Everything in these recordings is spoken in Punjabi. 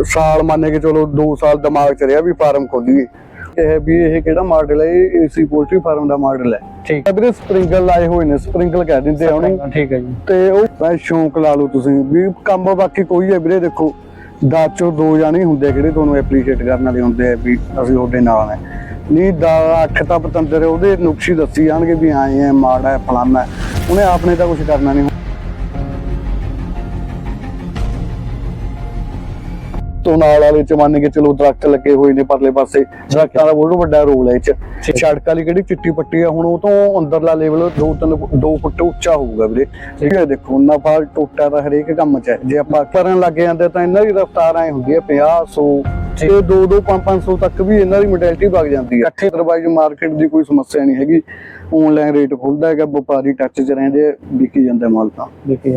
ਸਾਲ ਮੰਨ ਕੇ ਚਲੋ 2 ਸਾਲ ਦਿਮਾਗ ਚ ਰਿਹਾ ਵੀ ਫਾਰਮ ਖੋਲੀਏ। ਇਹ ਵੀ ਇਹ ਕਿਹੜਾ ਮਾਡਲ ਹੈ? ਇਹ ਏਸੀ ਪੋਲਟਰੀ ਫਾਰਮ ਦਾ ਮਾਡਲ ਹੈ। ਠੀਕ। ਇਹ ਵੀਰੇ ਸਪ੍ਰਿੰਕਲ ਲਾਏ ਹੋਏ ਨੇ ਸਪ੍ਰਿੰਕਲ ਕਹਿ ਦਿੰਦੇ ਆ ਉਹਨੂੰ। ਠੀਕ ਹੈ ਜੀ। ਤੇ ਉਹ ਮੈਂ ਸ਼ੌਂਕ ਲਾ ਲਓ ਤੁਸੀਂ ਵੀ ਕੰਮ ਬਾਕੀ ਕੋਈ ਹੈ ਵੀਰੇ ਦੇਖੋ। ਦਸ ਚੋਂ ਦੋ ਜਾਣੇ ਹੁੰਦੇ ਆ ਜਿਹੜੇ ਤੁਹਾਨੂੰ ਐਪਰੀਸ਼ੀਏਟ ਕਰਨ ਵਾਲੇ ਹੁੰਦੇ ਆ ਵੀ ਅਸੀਂ ਤੁਹਾਡੇ ਨਾਲ ਹੈ ਨਹੀਂ ਦਾ ਅੱਖ ਤਾਂ ਪਤੰਦਰ ਉਹਦੇ ਨੁਕਸ਼ੀ ਦੱਸੀ ਜਾਣਗੇ ਵੀ ਆਏ ਆ ਮਾੜਾ ਹੈ ਹੈ। ਉਹਨੇ ਆਪਣੇ ਤਾਂ ਕੁਝ ਕਰਨਾ ਨਹੀਂ। ਤੋਂ ਨਾਲ ਵਾਲੇ ਚ ਮੰਨ ਕੇ ਚਲੋ ਦਰਖਤ ਲੱਗੇ ਹੋਏ ਨੇ ਪਰਲੇ ਪਾਸੇ ਦਰਖਤਾਂ ਦਾ ਬਹੁਤ ਵੱਡਾ ਰੋਲ ਹੈ ਇਹ ਚ। ਸੜਕ ਵਾਲੀ ਕਿਹੜੀ ਚਿੱਟੀ ਪੱਟੀ ਆ ਹੁਣ ਉਹ ਤੋਂ ਅੰਦਰਲਾ ਲੈਵਲ 2-3 2 ਫੁੱਟ ਉੱਚਾ ਹੋਊਗਾ ਵੀਰੇ। ਠੀਕ ਹੈ ਦੇਖੋ ਨਫਾ ਟੋਟਾ ਤਾਂ ਹਰੇਕ ਕੰਮ ਚ ਹੈ। ਜੇ ਆਪਾਂ ਕਰਨ ਲੱਗ ਜਾਂਦੇ ਤਾਂ ਇਹਨਾਂ ਦੀ ਰਫਤਾਰ ਐ ਹੁੰਦੀ ਹੈ 50 100 ਤੇ 2 2 5 500 ਤੱਕ ਵੀ ਇਹਨਾਂ ਦੀ ਮੋਡੈਲਿਟੀ ਵਗ ਜਾਂਦੀ ਹੈ। ਇਕੱਠੇ ਅਦਰਵਾਈਜ਼ ਮਾਰਕੀਟ ਦੀ ਕੋਈ ਸਮੱਸਿਆ ਨਹੀਂ ਹੈਗੀ। ਆਨਲਾਈਨ ਰੇਟ ਖੁੱਲਦਾ ਹੈਗਾ ਵਪਾਰੀ ਟੱਚ 'ਚ ਰਹਿੰਦੇ ਵਿਕੀ ਜਾਂਦਾ ਮਾਲ ਤਾਂ।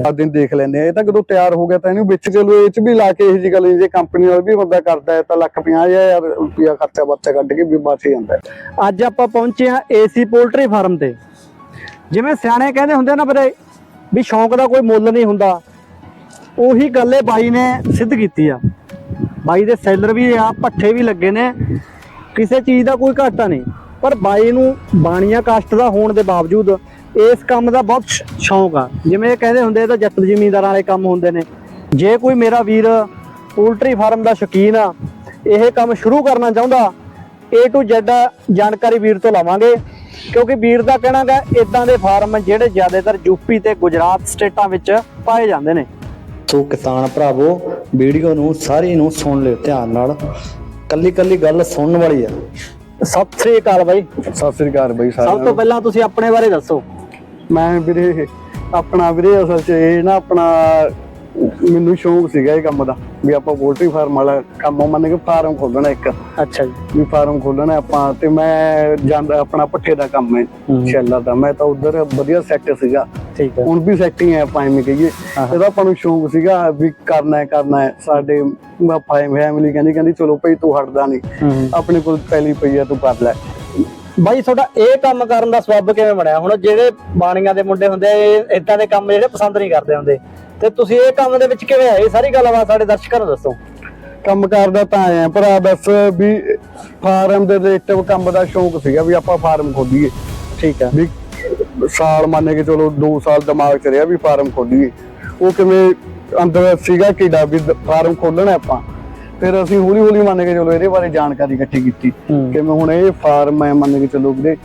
ਆ। ਦਿਨ ਦੇਖ ਲੈਂਦੇ ਆ ਇਹ ਤਾਂ ਜਦੋਂ ਤਿਆਰ ਹੋ ਗਿਆ ਤਾਂ ਇਹਨੂੰ ਵਿੱਚ ਚਲੋ ਇਹ 'ਚ ਵੀ ਲਾ ਕੇ ਇਹ ਜੀ ਗੱਲ ਜੇ ਕੰਪਨੀ ਵਾਲਾ ਵੀ ਬੰਦਾ ਕਰਦਾ ਹੈ ਤਾਂ ਲੱਖ 50000 ਰੁਪਿਆ ਖਰਚਾ ਬੱਚਾ ਕੱਢ ਕੇ ਵੀ ਬਚ ਜਾਂਦਾ ਅੱਜ ਆਪਾਂ ਪਹੁੰਚੇ ਆ ਏਸੀ ਪੋਲਟਰੀ ਫਾਰਮ ਤੇ। ਜਿਵੇਂ ਸਿਆਣੇ ਕਹਿੰਦੇ ਹੁੰਦੇ ਨਾ ਵੀਰੇ ਵੀ ਸ਼ੌਂਕ ਦਾ ਕੋਈ ਮੁੱਲ ਨਹੀਂ ਹੁੰਦਾ। ਉਹੀ ਗੱਲ ਇਹ ਬਾਈ ਨੇ ਸਿੱਧ ਕੀਤੀ ਆ। ਬਾਈ ਦੇ ਸੈਲਰ ਵੀ ਆ ਪੱਠੇ ਵੀ ਲੱਗੇ ਨੇ। ਕਿਸੇ ਚੀਜ਼ ਦਾ ਕੋਈ ਘਾਟਾ ਨਹੀਂ। ਪਰ ਬਾਈ ਨੂੰ ਬਾਣੀਆਂ ਕਾਸ਼ਟ ਦਾ ਹੋਣ ਦੇ ਬਾਵਜੂਦ ਇਸ ਕੰਮ ਦਾ ਬਹੁਤ ਸ਼ੌਂਕ ਆ। ਜਿਵੇਂ ਇਹ ਕਹਿੰਦੇ ਹੁੰਦੇ ਤਾਂ ਜੱਟ ਜ਼ਿਮੀਂਦਾਰਾਂ ਵਾਲੇ ਕੰਮ ਹੁੰਦੇ ਨੇ। ਜੇ ਕੋਈ ਮੇਰਾ ਵੀਰ ਪੋਲਟਰੀ ਫਾਰਮ ਦਾ ਸ਼ੌਕੀਨ ਆ, ਇਹ ਕੰਮ ਸ਼ੁਰੂ ਕਰਨਾ ਚਾਹੁੰਦਾ, A to Z ਜਾਣਕਾਰੀ ਵੀਰ ਤੋਂ ਲਵਾਂਗੇ। ਕਿਉਂਕਿ ਵੀਰ ਦਾ ਕਹਿਣਾ ਹੈ ਇਦਾਂ ਦੇ ਫਾਰਮ ਜਿਹੜੇ ਜ਼ਿਆਦਾਤਰ ਯੂਪੀ ਤੇ ਗੁਜਰਾਤ ਸਟੇਟਾਂ ਵਿੱਚ ਪਾਏ ਜਾਂਦੇ ਨੇ। ਸੋ ਕਿਸਾਨ ਭਰਾਵੋ ਵੀਡੀਓ ਨੂੰ ਸਾਰੀ ਨੂੰ ਸੁਣ ਲਿਓ ਧਿਆਨ ਨਾਲ। ਕੱਲੀ ਕੱਲੀ ਗੱਲ ਸੁਣਨ ਵਾਲੀ ਆ। ਸਤਿ ਸ੍ਰੀ ਅਕਾਲ ਬਾਈ। ਸਤਿ ਸ੍ਰੀ ਅਕਾਲ ਬਈ ਸਭ ਸਾਰਿਆਂ ਤੋਂ ਨੂੰ। ਪਹਿਲਾਂ ਤੁਸੀਂ ਆਪਣੇ ਬਾਰੇ ਦੱਸੋ। ਮੈਂ ਵੀਰੇ ਆਪਣਾ ਵੀਰੇ ਅਸਲ 'ਚ ਇਹ ਨਾ ਆਪਣਾ ਮੈਨੂੰ ਸ਼ੌਂਕ ਸੀਗਾ ਇਹ ਕੰਮ ਦਾ ਵੀ ਆਪਾਂ ਪੋਲਟਰੀ ਫਾਰਮ ਵਾਲਾ ਕੰਮ ਮੰਨ ਕੇ ਫਾਰਮ ਖੋਲਣਾ ਇੱਕ। ਅੱਛਾ ਜੀ। ਵੀ ਫਾਰਮ ਖੋਲਣਾ ਆਪਾਂ ਤੇ ਮੈਂ ਜਾਂਦਾ ਆਪਣਾ ਪੱਠੇ ਦਾ ਕੰਮ ਹੈ। ਸ਼ੈਲਰ ਦਾ। ਮੈਂ ਤਾਂ ਉਧਰ ਵਧੀਆ ਸੈੱਟ ਸੀਗਾ। ਠੀਕ ਹੈ। ਹੁਣ ਵੀ ਸੈਟਿੰਗ ਹੈ ਆਪਾਂ ਐਵੇਂ ਕਹੀਏ। ਇਹਦਾ ਆਪਾਂ ਨੂੰ ਸ਼ੌਂਕ ਸੀਗਾ ਵੀ ਕਰਨਾ ਹੈ ਕਰਨਾ ਹੈ। ਸਾਡੇ ਫੈਮਿਲੀ ਕਹਿੰਦੀ ਕਹਿੰਦੀ ਚਲੋ ਭਈ ਤੂੰ ਹਟਦਾ ਨਹੀਂ ਆਪਣੇ ਕੋਲ ਪਹਿਲੀ ਪਈ ਤੂੰ ਕਰ ਲੈ। ਬਾਈ ਤੁਹਾਡਾ ਇਹ ਕੰਮ ਕਰਨ ਦਾ ਸਬੱਬ ਕਿਵੇਂ ਬਣਿਆ? ਹੁਣ ਜਿਹੜੇ ਬਾਣੀਆਂ ਦੇ ਮੁੰਡੇ ਹੁੰਦੇ ਆ ਇਹ ਇਦਾਂ ਦੇ ਕੰਮ ਜਿਹੜੇ ਪਸੰਦ ਨਹੀਂ ਕਰਦੇ ਹੁੰਦੇ। ਤੇ ਤੁਸੀਂ ਇਹ ਕੰਮ ਦੇ ਵਿੱਚ ਕਿਵੇਂ ਆਏ? ਸਾਰੀ ਗੱਲਬਾਤ ਸਾਡੇ ਦਰਸ਼ਕਾਂ ਨੂੰ ਦੱਸੋ। ਕੰਮ ਕਰਦਾ ਤਾਂ ਆਇਆ ਭਰਾ ਬਸ ਵੀ ਫਾਰਮ ਦੇ ਰਿਲੇਟਿਵ ਕੰਮ ਦਾ ਸ਼ੌਂਕ ਸੀਗਾ ਵੀ ਆਪਾਂ ਫਾਰਮ ਖੋਲੀਏ ਠੀਕ ਹੈ। ਵੀ ਸਾਲ ਮੰਨ ਕੇ ਚਲੋ 2 ਸਾਲ ਦਿਮਾਗ ਚ ਰਿਹਾ ਵੀ ਫਾਰਮ ਖੋਲੀਏ। ਉਹ ਕਿਵੇਂ ਅੰਦਰ ਸੀਗਾ ਕਿਡਾ ਵੀ ਫਾਰਮ ਖੋਲਣਾ ਆਪਾਂ। ਫਿਰ ਅਸੀਂ ਹੌਲੀ ਹੌਲੀ ਮੰਨ ਕੇ ਚਲੋ ਇਹਦੇ ਬਾਰੇ ਜਾਣਕਾਰੀ ਇਕੱਠੀ ਕੀਤੀ। ਕਿ ਮੈਂ ਹੁਣ ਇਹ ਫਾਰਮ ਹੈ ਮੰਨ ਕੇ ਚਲੋ ਵੀਰੇ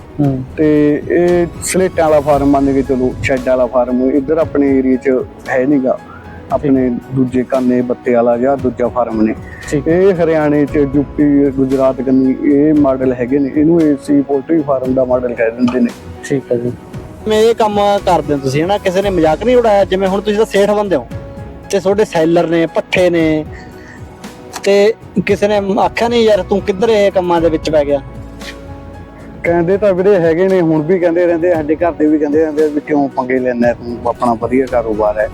ਤੇ ਇਹ ਸਲੇਟਾਂ ਵਾਲਾ ਫਾਰਮ ਮੰਨ ਕੇ ਚਲੋ ਸ਼ੈੱਡ ਵਾਲਾ ਫਾਰਮ ਇੱਧਰ ਆਪਣੇ ਏਰੀਆ 'ਚ ਹੈ ਨਹੀਂਗਾ ਆਪਣੇ ਦੂਜੇ ਕਾਨੇ ਬੱਤੇ ਵਾਲਾ ਜਾਂ ਦੂਜਾ ਫਾਰਮ ਨੇ। ਇਹ ਹਰਿਆਣੇ 'ਚ ਯੂਪੀ ਗੁਜਰਾਤ ਕੰਨੀ ਇਹ ਮਾਡਲ ਹੈਗੇ ਨੇ। ਇਹਨੂੰ ਏਸੀ ਪੋਲਟਰੀ ਫਾਰਮ ਦਾ ਮਾਡਲ ਕਹਿ ਦਿੰਦੇ ਨੇ। ਠੀਕ ਹੈ ਜੀ। ਮੈਂ ਇਹ ਕੰਮ ਕਰਦੇ ਹੋ ਤੁਸੀਂ ਹਨਾ, ਕਿਸੇ ਨੇ ਮਜ਼ਾਕ ਨਹੀਂ ਉਡਾਇਆ, ਜਿਵੇਂ ਹੁਣ ਤੁਸੀਂ ਤਾਂ ਸੇਠ ਬੰਦੇ ਹੋ ਤੇ ਤੁਹਾਡੇ ਸੈਲਰ ਨੇ ਪੱਠੇ ਨੇ ਤੇ ਕਿਸੇ ਨੇ ਆਖਿਆ ਨਹੀਂ ਯਾਰ ਤੂੰ ਕਿੱਧਰ ਇਹ ਕੰਮਾਂ ਦੇ ਵਿੱਚ ਪੈ ਗਿਆ? ਕਹਿੰਦੇ ਤਾਂ ਵੀਰੇ ਹੈਗੇ ਨੇ, ਹੁਣ ਵੀ ਕਹਿੰਦੇ ਰਹਿੰਦੇ ਸਾਡੇ ਘਰ ਦੇ ਵੀ ਕਹਿੰਦੇ ਰਹਿੰਦੇ ਵੀ ਕਿਉਂ ਪੰਗੇ ਲੈਣਾ ਤੂੰ ਆਪਣਾ ਵਧੀਆ ਕਾਰੋਬਾਰ ਹੈ।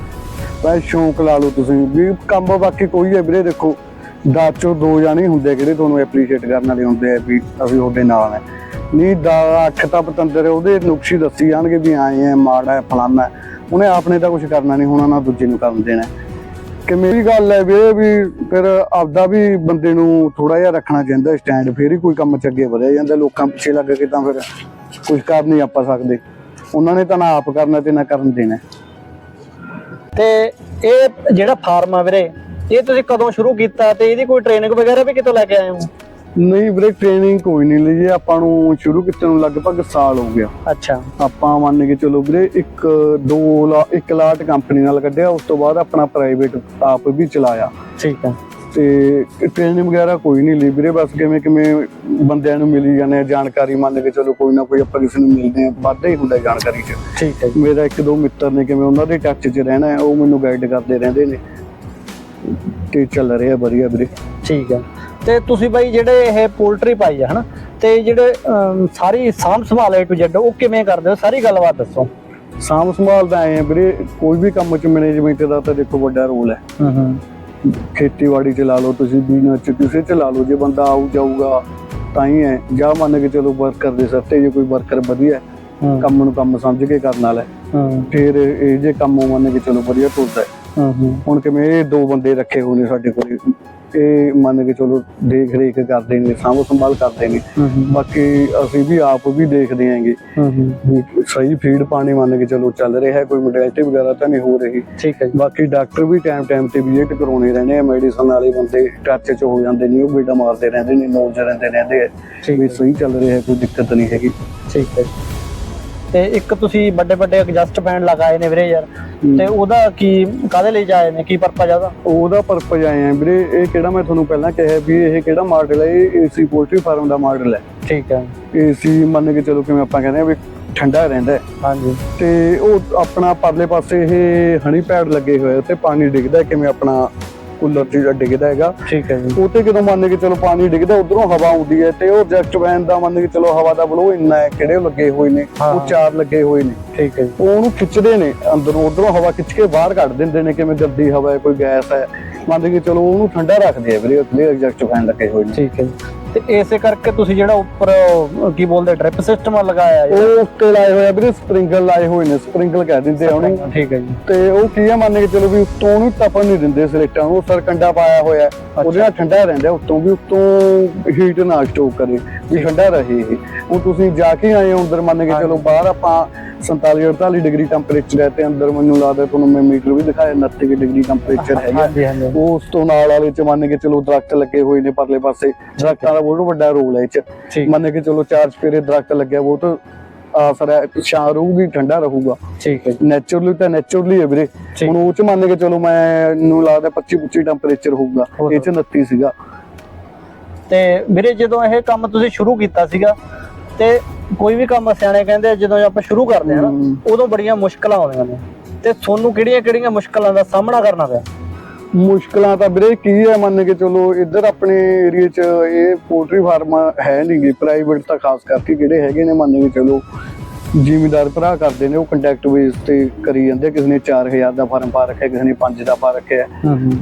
ਪਰ ਸ਼ੌਂਕ ਲਾ ਲਓ ਤੁਸੀਂ, ਵੀ ਕੰਮ ਬਾਕੀ ਕੋਈ ਹੈ ਵੀਰੇ ਦੇਖੋ। ਦਸ ਚੋਂ ਦੋ ਜਾਣੇ ਹੁੰਦੇ ਆ ਤੁਹਾਨੂੰ ਐਪਰੀਸ਼ੀਏਟ ਕਰਨ ਵਾਲੇ ਹੁੰਦੇ ਆ ਵੀ ਅਸੀਂ ਤੁਹਾਡੇ ਨਾਲ ਹੈ ਨਹੀਂ, ਦਾ ਅੱਖ ਤਾਂ ਪਤੰਦਰ ਉਹਦੇ ਨੁਕਸ਼ੀ ਦੱਸੀ ਜਾਣਗੇ ਵੀ ਆਏ ਆ, ਮਾੜਾ ਹੈ ਉਹਨੇ ਆਪਣੇ ਤਾਂ ਕੁਝ ਕਰਨਾ ਨਹੀਂ, ਹੋਣਾ ਨਾ ਦੂਜੇ ਨੂੰ ਕਰਨ ਦੇਣਾ। ਕਿ ਮੇਰੀ ਗੱਲ ਹੈ ਵੀ ਵੀ ਫਿਰ ਆਪਦਾ ਵੀ ਬੰਦੇ ਨੂੰ ਥੋੜਾ ਜਿਹਾ ਰੱਖਣਾ ਚਾਹੀਦਾ ਸਟੈਂਡ ਫਿਰ ਹੀ ਕੋਈ ਕੰਮ ਚ ਅੱਗੇ ਵਧਿਆ ਜਾਂਦਾ, ਲੋਕਾਂ ਪਿੱਛੇ ਲੱਗ ਕੇ ਤਾਂ ਫਿਰ ਕੁਝ ਕਰ ਨਹੀਂ ਆਪਾਂ ਸਕਦੇ। ਉਹਨਾਂ ਨੇ ਤਾਂ ਨਾ ਆਪ ਕਰਨਾ ਤੇ ਨਾ ਕਰਨ ਦੇਣਾ। ਤੇ ਇਹ ਜਿਹੜਾ ਫਾਰਮ ਆ ਵੀਰੇ ਇਹ ਤੁਸੀਂ ਕਦੋਂ ਸ਼ੁਰੂ ਕੀਤਾ ਤੇ ਇਹਦੀ ਕੋਈ ਟ੍ਰੇਨਿੰਗ ਵਗੈਰਾ ਵੀ ਕਿਤੋਂ ਲੈ ਕੇ ਆਏ ਹੋ? ਨਹੀਂ ਵੀਰੇ ਟ੍ਰੇਨਿੰਗ ਕੋਈ ਨਹੀਂ ਲਈ ਆਪਾਂ ਨੂੰ ਸ਼ੁਰੂ ਕੀਤੇ ਨੂੰ ਲਗਭਗ ਸਾਲ ਹੋ ਗਿਆ। ਅੱਛਾ। ਆਪਾਂ ਮੰਨ ਕੇ ਚਲੋ ਵੀਰੇ ਇੱਕ ਦੋ ਲਾ ਇੱਕ ਲਾਟ ਕੰਪਨੀ ਨਾਲ ਕੱਢਿਆ ਉਸ ਤੋਂ ਬਾਅਦ ਆਪਣਾ ਪ੍ਰਾਈਵੇਟ ਆਪ ਵੀ ਚਲਾਇਆ। ਠੀਕ ਹੈ। ਤੇ ਟ੍ਰੇਨਿੰਗ ਵਗੈਰਾ ਕੋਈ ਨਹੀਂ ਲਈ ਵੀਰੇ ਬਸ ਕਿਵੇਂ ਕਿਵੇਂ ਬੰਦਿਆਂ ਨੂੰ ਮਿਲੀ ਜਾਂਦੇ ਆ ਜਾਣਕਾਰੀ ਮੰਨ ਕੇ ਚਲੋ ਕੋਈ ਨਾ ਕੋਈ ਆਪਾਂ ਕਿਸੇ ਨੂੰ ਮਿਲਦੇ ਆ ਵਾਧਾ ਹੀ ਹੁੰਦਾ ਜਾਣਕਾਰੀ 'ਚ। ਠੀਕ ਹੈ ਮੇਰਾ ਇੱਕ ਦੋ ਮਿੱਤਰ ਨੇ ਕਿਵੇਂ ਉਹਨਾਂ ਦੇ ਟੱਚ 'ਚ ਰਹਿਣਾ ਉਹ ਮੈਨੂੰ ਗਾਈਡ ਕਰਦੇ ਰਹਿੰਦੇ ਨੇ। ਤੇ ਚੱਲ ਰਿਹਾ ਵਧੀਆ ਵੀਰੇ। ਠੀਕ ਹੈ ਤੇ ਤੁਸੀਂ ਬਾਈ ਜਿਹੜੇ ਇਹ ਪੋਲਟਰੀ ਪਾਈ ਆ ਹਨਾ? ਤੇ ਜਿਹੜੇ ਅਮ, ਸਾਰੀ ਸਾਂਭ ਸੰਭਾਲ ਏ ਟੂ ਜ਼ੈਡ ਉਹ ਕਿਵੇਂ ਕਰਦੇ ਹੋ? ਸਾਰੀ ਗੱਲਬਾਤ ਦੱਸੋ। ਸਾਂਭ ਸੰਭਾਲ ਦਾ ਆ ਵੀਰੇ ਕੋਈ ਵੀ ਕੰਮ 'ਚ ਮੈਨੇਜਮੈਂਟ ਦਾ ਤਾਂ ਦੇਖੋ ਵੱਡਾ ਰੋਲ ਹੈ। ਹੂੰ ਹੂੰ। ਖੇਤੀਬਾੜੀ 'ਚ ਲਾ ਲਓ ਤੁਸੀਂ ਬਿਜ਼ਨਸ 'ਚ ਕਿਸੇ 'ਚ ਲਾ ਲਓ ਜੇ ਬੰਦਾ ਆਊ ਜਾਊਗਾ ਤਾਂ ਹੀ ਹੈ ਜਾਂ ਮੰਨ ਕੇ ਚਲੋ ਵਰਕਰ ਦੇ ਸਿਰ ਤੇ ਜੇ ਕੋਈ ਵਰਕਰ ਵਧੀਆ ਹੈ, ਹੂੰ। ਕੰਮ ਨੂੰ ਕੰਮ ਸਮਝ ਕੇ ਕਰਨ ਵਾਲਾ ਹੈ, ਹੂੰ। ਫਿਰ ਇਹ ਜੇ ਕੰਮ ਮੰਨ ਕੇ ਚਲੋ ਵਧੀਆ ਤੁਰਦਾ ਹੈ ਹੂੰ ਹੂੰ। ਹੁਣ ਕਿਵੇਂ ਇਹ ਦੋ ਬੰਦੇ ਰੱਖੇ ਹੋਏ ਨੇ ਸਾਡੇ ਕੋਲ ਇਹ ਮੰਨ ਕੇ ਚਲੋ ਦੇਖ ਰੇਖ ਕਰਦੇ ਨੇ ਸਾਂਭ ਸੰਭਾਲ ਕਰਦੇ ਨੇ। ਬਾਕੀ ਅਸੀਂ ਵੀ ਆਪ ਵੀ ਦੇਖਦੇ ਆਂਗੇ। ਸਹੀ ਫੀਡ ਪਾਣੀ ਮੰਨ ਕੇ ਚਲੋ ਚੱਲ ਰਿਹਾ ਹੈ ਕੋਈ ਮੋਡੈਲਿਟੀ ਵਗੈਰਾ ਤਾਂ ਨਹੀਂ ਹੋ ਰਹੀ। ਠੀਕ ਹੈ ਬਾਕੀ ਡਾਕਟਰ ਵੀ ਟਾਈਮ ਟਾਈਮ ਤੇ ਵਿਜ਼ਿਟ ਕਰਾਉਣੇ ਰਹਿੰਦੇ ਆ ਮੈਡੀਸਨ ਵਾਲੇ ਬੰਦੇ ਟੱਚ 'ਚ ਹੋ ਜਾਂਦੇ ਨੇ ਉਹ ਬੇਟਾ ਮਾਰਦੇ ਰਹਿੰਦੇ ਨੇ ਨੋਟ ਰਹਿੰਦੇ ਰਹਿੰਦੇ ਆ। ਵੀ ਸਹੀ ਚੱਲ ਰਿਹਾ ਕੋਈ ਦਿੱਕਤ ਨਹੀਂ ਹੈਗੀ। ਠੀਕ ਹੈ। ਤੇ ਇੱਕ ਤੁਸੀਂ ਵੱਡੇ ਵੱਡੇ ਐਡਜਸਟ ਫੈਨ ਲਗਾਏ ਨੇ ਵੀਰੇ ਯਾਰ। ਤੇ ਉਹਦਾ ਕੀ ਕਾਦੇ ਲਈ ਜਾਏ ਨੇ ਕੀ ਪਰਪਸ ਆ ਉਹਦਾ? ਪਰਪਸ ਆਏ ਆ ਵੀਰੇ ਇਹ ਕਿਹੜਾ ਮੈਂ ਤੁਹਾਨੂੰ ਪਹਿਲਾਂ ਕਿਹਾ ਵੀ ਇਹ ਕਿਹੜਾ ਮਾਡਲ ਹੈ ਇਹ ਏਸੀ ਪੋਲਟਰੀ ਫਾਰਮ ਦਾ ਮਾਡਲ ਹੈ ਠੀਕ ਹੈ ਏਸੀ ਮੰਨ ਕੇ ਚਲੋ ਕਿਵੇਂ ਆਪਾਂ ਕਹਿੰਦੇ ਆ ਵੀ ਠੰਡਾ ਰਹਿੰਦਾ। ਹਾਂਜੀ। ਤੇ ਉਹ ਆਪਣਾ ਪਰਲੇ ਪਾਸੇ ਇਹ ਹਣੀ ਪੈਡ ਲੱਗੇ ਹੋਏ ਤੇ ਪਾਣੀ ਡਿੱਗਦਾ ਕਿਵੇਂ ਆਪਣਾ ਕੂਲਰ ਚ ਡਿੱਗਦਾ ਹੈਗਾ। ਠੀਕ ਹੈ ਜੀ। ਉਹ ਤੇ ਜਦੋਂ ਮੰਨ ਕੇ ਚਲੋ ਪਾਣੀ ਡਿੱਗਦਾ ਉਧਰੋਂ ਹਵਾ ਆਉਂਦੀ ਹੈ ਤੇ ਉਹ ਜੈਕਟ ਵੈਨ ਦਾ ਮੰਨ ਕੇ ਚਲੋ ਹਵਾ ਦਾ ਬਲੋ ਇੰਨਾ ਹੈ ਕਿਹੜੇ ਉਹ ਲੱਗੇ ਹੋਏ ਨੇ। ਉਹ ਚਾਰ ਲੱਗੇ ਹੋਏ ਨੇ। ਠੀਕ ਹੈ ਜੀ। ਉਹ ਉਹਨੂੰ ਖਿੱਚਦੇ ਨੇ ਅੰਦਰੋਂ ਉਧਰੋਂ ਹਵਾ ਖਿੱਚ ਕੇ ਬਾਹਰ ਕੱਢ ਦਿੰਦੇ ਨੇ ਕਿਵੇਂ ਗੰਦੀ ਹਵਾ ਹੈ ਕੋਈ ਗੈਸ ਹੈ। ਮੰਨ ਕੇ ਚਲੋ ਉਹਨੂੰ ਠੰਡਾ ਰੱਖਦੇ ਆ ਵੀਰੇ ਉਹਦੇ ਐਗਜ਼ੈਕਟ ਫੈਨ ਲੱਗੇ ਹੋਏ ਨੇ। ਠੀਕ ਹੈ ਜੀ। ਤੇ ਇਸੇ ਕਰਕੇ ਤੁਸੀਂ ਜਿਹੜਾ ਉੱਪਰ ਉਹ ਕੀ ਬੋਲਦੇ ਡ੍ਰਿਪ ਸਿਸਟਮ ਲਗਾਇਆ ਹੈ। ਉਹ ਉੱਤੇ ਲਾਏ ਹੋਏ ਆ ਵੀਰੇ ਸਪ੍ਰਿੰਕਲ ਲਾਏ ਹੋਏ ਨੇ ਸਪ੍ਰਿੰਕਲ ਕਹਿ ਦਿੰਦੇ ਆ ਉਹਨੂੰ। ਠੀਕ ਹੈ ਜੀ। ਤੇ ਉਹ ਕੀ ਆ ਮੰਨ ਕੇ ਚਲੋ ਵੀ ਉੱਤੋਂ ਉਹਨੂੰ ਤਪਣ ਨਹੀਂ ਦਿੰਦੇ ਸਲੇਟਾਂ ਨੂੰ ਸਰਕੰਡਾ ਪਾਇਆ ਹੋਇਆ ਹੈ। ਉਹਦੇ ਨਾਲ ਠੰਡਾ ਰਹਿੰਦਾ ਉੱਤੋਂ ਵੀ ਉੱਤੋਂ ਹੀਟ ਨਾ ਸਟੋਕ ਕਰੇ ਵੀ ਠੰਡਾ ਰਹੇ ਇਹ। ਹੁਣ ਤੁਸੀਂ ਜਾ ਕੇ ਆਏ ਹੋ ਅੰਦਰ ਮੰਨ ਕੇ ਚਲੋ ਬਾਹਰ ਆਪਾਂ 47 48 ਡਿਗਰੀ ਟੈਂਪਰੇਚਰ ਹੈ ਤੇ ਅੰਦਰ ਮੈਨੂੰ ਲੱਗਦਾ ਤੁਹਾਨੂੰ ਮੈਂ ਮੀਟਰ ਵੀ ਦਿਖਾਇਆ 29 ਡਿਗਰੀ ਟੈਂਪਰੇਚਰ ਹੈਗਾ। ਉਸ ਤੋਂ ਨਾਲ ਵਾਲੇ ਚ ਮੰਨ ਕੇ ਚਲੋ ਦਰਖਤ ਲੱਗੇ ਹੋਏ ਨੇ ਪਰਲੇ ਪਾਸੇ ਦਰਖਤਾਂ ਦਾ ਬਹੁਤ ਵੱਡਾ ਰੋਲ ਹੈ ਇਹ ਚ। ਮੰਨ ਕੇ ਚਲੋ ਚਾਰ ਚਪੇਰੇ ਦਰਖਤ ਲੱਗਿਆ ਬਹੁਤ ਆਸਰ ਹੈ ਛਾਂ ਰਹੂਗੀ ਠੰਡਾ ਰਹੂਗਾ। ਠੀਕ ਹੈ ਨੇਚਰਲੀ ਤਾਂ ਨੇਚਰਲੀ ਹੈ ਵੀਰੇ। ਹੁਣ ਉਹ ਚ ਮੰਨ ਕੇ ਚਲੋ ਮੈਨੂੰ ਲੱਗਦਾ 25 25 ਟੈਂਪਰੇਚਰ ਹੋਊਗਾ ਇਹ ਚ 29 ਸੀਗਾ। ਤੇ ਵੀਰੇ ਜਦੋਂ ਇਹ ਕੰਮ ਤੁਸੀਂ ਸ਼ੁਰੂ ਕੀਤਾ ਸੀਗਾ ਤੇ ਕੋਈ ਵੀ ਕੰਮ ਸਿਆਣੇ ਕਹਿੰਦੇ ਆ, ਜਦੋਂ ਆਪਾਂ ਸ਼ੁਰੂ ਕਰਦੇ ਆ ਨਾ। ਉਦੋਂ ਬੜੀਆਂ ਮੁਸ਼ਕਲਾਂ ਆਉਂਦੀਆਂ ਨੇ। ਤੇ ਤੁਹਾਨੂੰ ਕਿਹੜੀਆਂ ਕਿਹੜੀਆਂ ਮੁਸ਼ਕਲਾਂ ਦਾ ਸਾਹਮਣਾ ਕਰਨਾ ਪਿਆ? ਮੁਸ਼ਕਲਾਂ ਤਾਂ ਵੀਰੇ ਕੀ ਹੈ ਮੰਨ ਕੇ ਚਲੋ ਇੱਧਰ ਆਪਣੇ ਏਰੀਆ ਚ ਇਹ ਪੋਲਟਰੀ ਫਾਰਮ ਹੈ ਨਹੀਂਗੇ ਪ੍ਰਾਈਵੇਟ ਤਾਂ ਖਾਸ ਕਰਕੇ ਜਿਹੜੇ ਹੈਗੇ ਨੇ ਮੰਨ ਕੇ ਚਲੋ। ਜ਼ਿਮੀਦਾਰ ਭਰਾ ਕਰਦੇ ਨੇ ਉਹ ਕੰਟੈਕਟ ਬੇਸ ਤੇ ਕਰੀ ਜਾਂਦੇ ਕਿਸੇ ਨੇ 4000 ਦਾ ਫਾਰਮ ਪਾ ਰੱਖਿਆ ਕਿਸੇ ਨੇ 5 ਦਾ ਪਾ ਰੱਖਿਆ।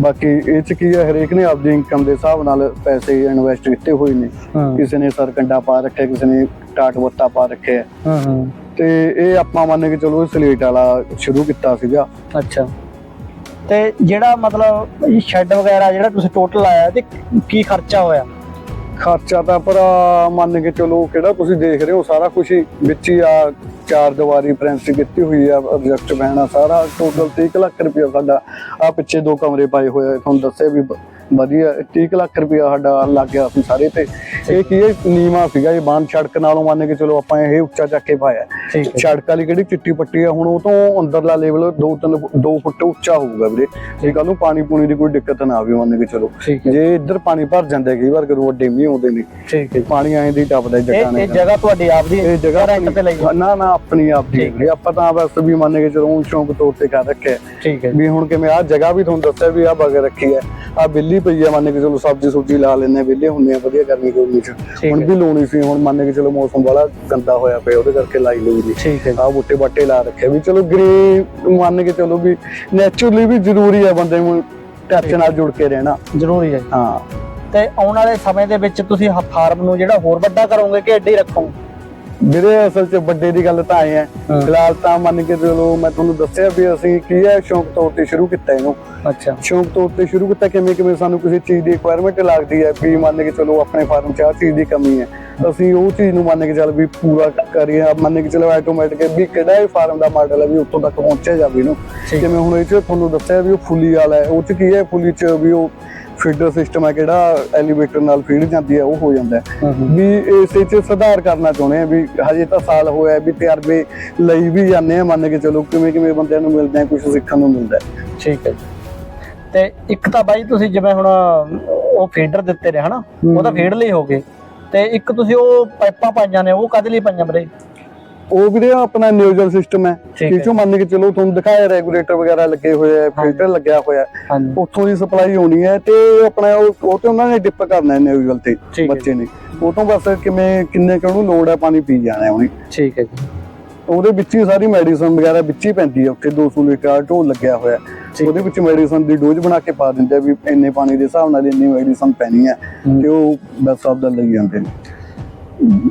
ਬਾਕੀ ਇਹ ਚ ਕੀ ਹੈ ਹਰੇਕ ਨੇ ਆਪਦੀ ਇਨਕਮ ਦੇ ਹਿਸਾਬ ਨਾਲ ਪੈਸੇ ਇਨਵੈਸਟ ਕੀਤੇ ਹੋਏ ਨੇ। ਕਿਸੇ ਨੇ ਸਰਕੰਡਾ ਪਾ ਰੱਖਿਆ ਕਿਸੇ ਨੇ ਟਾਟ ਬੱਤਾ ਪਾ ਰੱਖਿਆ। ਹਾਂ ਹਾਂ। ਤੇ ਇਹ ਆਪਾਂ ਮੰਨ ਕੇ ਚਲੋ ਸਲੇਟ ਵਾਲਾ ਸ਼ੁਰੂ ਕੀਤਾ ਸੀਗਾ। ਅੱਛਾ। ਤੇ ਜਿਹੜਾ ਮਤਲਬ ਸ਼ੈੱਡ ਵਗੈਰਾ ਜਿਹੜਾ ਤੁਸੀਂ ਟੋਟਲ ਲਾਇਆ ਤੇ ਕੀ ਖਰਚਾ ਹੋਇਆ? ਖਰਚਾ ਤਾਂ ਭਰਾ ਮੰਨ ਕੇ ਚਲੋ ਕਿਹੜਾ ਤੁਸੀਂ ਦੇਖ ਰਹੇ ਹੋ, ਸਾਰਾ ਕੁਝ ਹੀ ਵਿੱਚ ਹੀ ਆ, ਚਾਰ ਦੀਵਾਰੀ ਪ੍ਰਿੰਸ ਕੀਤੀ ਹੋਈ ਆ ਪ੍ਰੋਜੈਕਟ ਬਹਿਣਾ ਸਾਰਾ ਟੋਟਲ 30 ਲੱਖ ਰੁਪਇਆ ਸਾਡਾ। ਆ ਪਿੱਛੇ ਦੋ ਕਮਰੇ ਪਾਏ ਹੋਏ ਆ, ਤੁਹਾਨੂੰ ਦੱਸਿਆ ਵੀ ਵਧੀਆ 30 ਲੱਖ ਰੁਪਇਆ ਸਾਡਾ ਲੱਗ ਗਿਆ ਸੀ ਸਾਰੇ ਤੇ। ਇਹ ਕੀ ਹੈ ਨੀਵਾ ਸੀਗਾ ਇਹ ਬਾਂਧ ਸੜਕ ਨਾਲੋਂ ਮੰਨ ਕੇ ਚਲੋ ਆਪਾਂ ਇਹ ਉੱਚਾ ਚੱਕ ਕੇ ਪਾਇਆ। ਹੈ। ਸੜਕ ਵਾਲੀ ਕਿਹੜੀ ਚਿੱਟੀ ਪੱਟੀ ਆ ਹੁਣ ਉਹ ਤੋਂ ਅੰਦਰਲਾ ਲੈਵਲ 2 3 2 ਫੁੱਟ ਉੱਚਾ ਹੋਊਗਾ ਵੀਰੇ। ਜੇ ਕੱਲ ਨੂੰ ਪਾਣੀ ਪੂਣੀ ਦੀ ਕੋਈ ਦਿੱਕਤ ਨਾ ਆਵੇ ਮੰਨ ਕੇ ਚਲੋ। ਹੈ। ਜੇ ਇੱਧਰ ਪਾਣੀ ਭਰ ਜਾਂਦਾ ਹੈ ਕਈ ਵਾਰ ਕਦੋਂ ਵੱਡੇ ਮੀਂਹ ਆਉਂਦੇ ਨੇ ਠੀਕ ਹੈ। ਪਾਣੀ ਐਂ ਦੀ ਟੱਪਦਾ ਜੱਟਾਂ ਨੇ ਇਹ ਜਗ੍ਹਾ ਤੁਹਾਡੀ ਆਪਦੀ ਇਹ ਜਗ੍ਹਾ ਰੈਂਟ ਤੇ ਲਈ ਹੈ? ਨਾ ਨਾ ਆਪਣੀ ਆਪ ਦੀ ਹੈਗੀ। ਆਪਾਂ ਤਾਂ ਬਸ ਵੀ ਮੰਨ ਕੇ ਚਲੋ ਸ਼ੌਂਕ ਤੌਰ ਤੇ ਕਰ ਰੱਖਿਆ। ਠੀਕ ਹੈ। ਵੀ ਹੁਣ ਕਿਵੇਂ ਆ ਜਗ੍ਹਾ ਵੀ ਤੁਹਾਨੂੰ ਦੱਸਿਆ ਵੀ ਆ ਬਗ ਰੱਖੀ ਹੈ ਆ ਬਿੱਲੀ ਪਈ ਆ ਮੰਨ ਕੇ ਚਲੋ ਸਬਜ਼ੀ ਸੁਬਜ਼ੀ ਲਾ ਆ ਵਿਹਲੇ ਹੁੰਦੇ ਆ ਵਧੀਆ ਗਰਮੀ ਗਰਮੀ ਚ ਹੁਣ। ਵੀ ਲਾਉਣੀ ਸੀ ਹੁਣ ਮੰਨ ਕੇ ਚਲੋ ਮੌਸਮ ਬੜਾ ਗੰਦਾ ਹੋਇਆ ਪਿਆ ਉਹਦੇ ਕਰਕੇ ਲਾਈ ਲਈ ਨਹੀਂ ਠੀਕ ਹੈ ਜੀ। ਆ ਬੂਟੇ ਬਾਟੇ ਲਾ ਰੱਖੇ ਵੀ ਚਲੋ ਗ੍ਰੀਨ ਮੰਨ ਕੇ ਚਲੋ ਵੀ ਨੇਚਰਲੀ ਵੀ ਜ਼ਰੂਰੀ ਹੈ ਬੰਦੇ ਨੂੰ ਟੱਚ ਨਾਲ ਜੁੜ ਕੇ ਰਹਿਣਾ ਜ਼ਰੂਰੀ ਹੈ। ਹਾਂ ਤੇ ਆਉਣ ਵਾਲੇ ਸਮੇਂ ਦੇ ਵਿੱਚ ਤੁਸੀਂ ਫਾਰਮ ਨੂੰ ਜਿਹੜਾ ਹੋਰ ਵੱਡਾ ਕਰੋਗੇ ਕਿ ਐਡੇ ਹੀ ਰੱਖੋਗੇ ਵੀਰੇ ਅਸਲ 'ਚ ਵੱਡੇ ਦੀ ਗੱਲ ਤਾਂ ਆਏ ਆ। ਫਿਲਹਾਲ ਤਾਂ ਮੰਨ ਕੇ ਚਲੋ ਮੈਂ ਤੁਹਾਨੂੰ ਦੱਸਿਆ ਵੀ ਅਸੀਂ ਕੀ ਹੈ ਸ਼ੌਂਕ ਤੌਰ ਤੇ ਸ਼ੁਰੂ ਕੀਤਾ ਇਹਨੂੰ। ਅੱਛਾ। ਸ਼ੌਂਕ ਤੌਰ ਤੇ ਸ਼ੁਰੂ ਕੀਤਾ ਕਿਵੇਂ ਕਿਵੇਂ ਸਾਨੂੰ ਕਿਸੇ ਚੀਜ਼ ਦੀ ਰਿਕੁਆਇਰਮੈਂਟ ਲੱਗਦੀ ਹੈ ਵੀ ਮੰਨ ਕੇ ਚਲੋ ਆਪਣੇ ਫਾਰਮ 'ਚ ਆਹ ਚੀਜ਼ ਦੀ ਕਮੀ ਹੈ। ਅਸੀਂ ਉਹ ਚੀਜ਼ ਨੂੰ ਮੰਨ ਕੇ ਚੱਲ ਵੀ ਪੂਰਾ ਕਰੀਏ। ਮੰਨ ਕੇ ਚਲੋ ਆਟੋਮੈਟਿਕ ਵੀ ਕਿਹੜਾ ਇਹ ਫਾਰਮ ਦਾ ਮਾਡਲ ਹੈ ਵੀ ਉੱਥੋਂ ਤੱਕ ਪਹੁੰਚਿਆ ਜਾਵੇ ਇਹਨੂੰ। ਜਿਵੇਂ ਹੁਣ ਇਹ 'ਚ ਤੁਹਾਨੂੰ ਦੱਸਿਆ ਵੀ ਉਹ ਫੁੱਲੀ ਵਾਲਾ ਹੈ ਉਹ 'ਚ ਕੀ ਹੈ ਫੁੱਲੀ 'ਚ ਵੀ ਉਹ ਫੀਡਰ ਸਿਸਟਮ ਹੈ ਕਿਹੜਾ ਐਲੀਵੇਟਰ ਨਾਲ ਫੀਡ ਜਾਂਦੀ ਹੈ ਉਹ ਹੋ ਜਾਂਦਾ ਹੈ। ਵੀ ਇਸੇ ਚ ਸੁਧਾਰ ਕਰਨਾ ਚਾਹੁੰਦੇ ਆ ਵੀ ਹਜੇ ਤਾਂ ਸਾਲ ਹੋਇਆ ਵੀ ਤਜਰਬੇ ਲਈ ਵੀ ਜਾਂਦੇ ਆ ਮੰਨ ਕੇ ਚਲੋ ਕਿਵੇਂ ਕਿਵੇਂ ਬੰਦਿਆਂ ਨੂੰ ਮਿਲਦੇ ਆ ਕੁਝ ਸਿੱਖਣ ਨੂੰ ਮਿਲਦਾ ਹੈ। ਠੀਕ ਹੈ ਜੀ। ਤੇ ਇੱਕ ਤਾਂ ਬਾਈ ਤੁਸੀਂ ਜਿਵੇਂ ਹੁਣ ਉਹ ਫੀਡਰ ਦਿੱਤੇ ਨੇ ਹਨਾ? ਉਹ ਤਾਂ ਫੀਡ ਲਈ ਹੋ ਗਏ। ਤੇ ਇੱਕ ਤੁਸੀਂ ਉਹ ਪਾਈਪਾਂ ਪਾਈਆਂ ਨੇ ਉਹ ਕਦ ਲਈ ਪਾਈਆਂ ਵੀਰੇ? ਉਹ ਵੀਰੇ ਆਪਣਾ ਨਿਊਜ਼ਲ ਸਿਸਟਮ ਹੈ ਠੀਕ ਚੋਂ ਮੰਨ ਕੇ ਚਲੋ ਤੁਹਾਨੂੰ ਦਿਖਾਇਆ ਰੈਗੂਲੇਟਰ ਵਗੈਰਾ ਲੱਗੇ ਹੋਏ ਆ ਫਿਲਟਰ ਲੱਗਿਆ ਹੋਇਆ ਹੈ। ਉੱਥੋਂ ਦੀ ਸਪਲਾਈ ਹੋਣੀ ਹੈ ਤੇ ਆਪਣਾ ਉਹ ਤੇ ਉਹਨਾਂ ਨੇ ਡਿਪ ਕਰਨਾ ਹੈ ਨਿਊਜ਼ਲ ਤੇ ਹੈ ਬੱਚੇ ਨੇ। ਉਹ ਤੋਂ ਬਸ ਕਿਵੇਂ ਕਿੰਨੇ ਕੁ ਉਹਨੂੰ ਲੋੜ ਹੈ ਪਾਣੀ ਪੀ ਜਾਣਾ ਹੈ ਉਹਨੇ। ਠੀਕ ਹੈ ਜੀ। ਉਹਦੇ ਵਿੱਚ ਹੀ ਸਾਰੀ ਮੈਡੀਸਨ ਵਗੈਰਾ ਵਿੱਚ ਹੀ ਪੈਂਦੀ ਹੈ ਉੱਥੇ 200 ਲੀਟਰ ਢੋਲ ਲੱਗਿਆ ਹੋਇਆ। ਉਹਦੇ ਵਿੱਚ ਮੈਡੀਸਨ ਦੀ ਡੋਜ਼ ਬਣਾ ਕੇ ਪਾ ਦਿੰਦੇ ਆ ਵੀ ਇੰਨੇ ਪਾਣੀ ਦੇ ਹਿਸਾਬ ਨਾਲ ਇੰਨੀ ਮੈਡੀਸਨ ਪੈਣੀ ਹੈ। ਤੇ ਉਹ ਬਸ ਆਪਦਾ ਲਈ ਜਾਂਦੇ ਨੇ।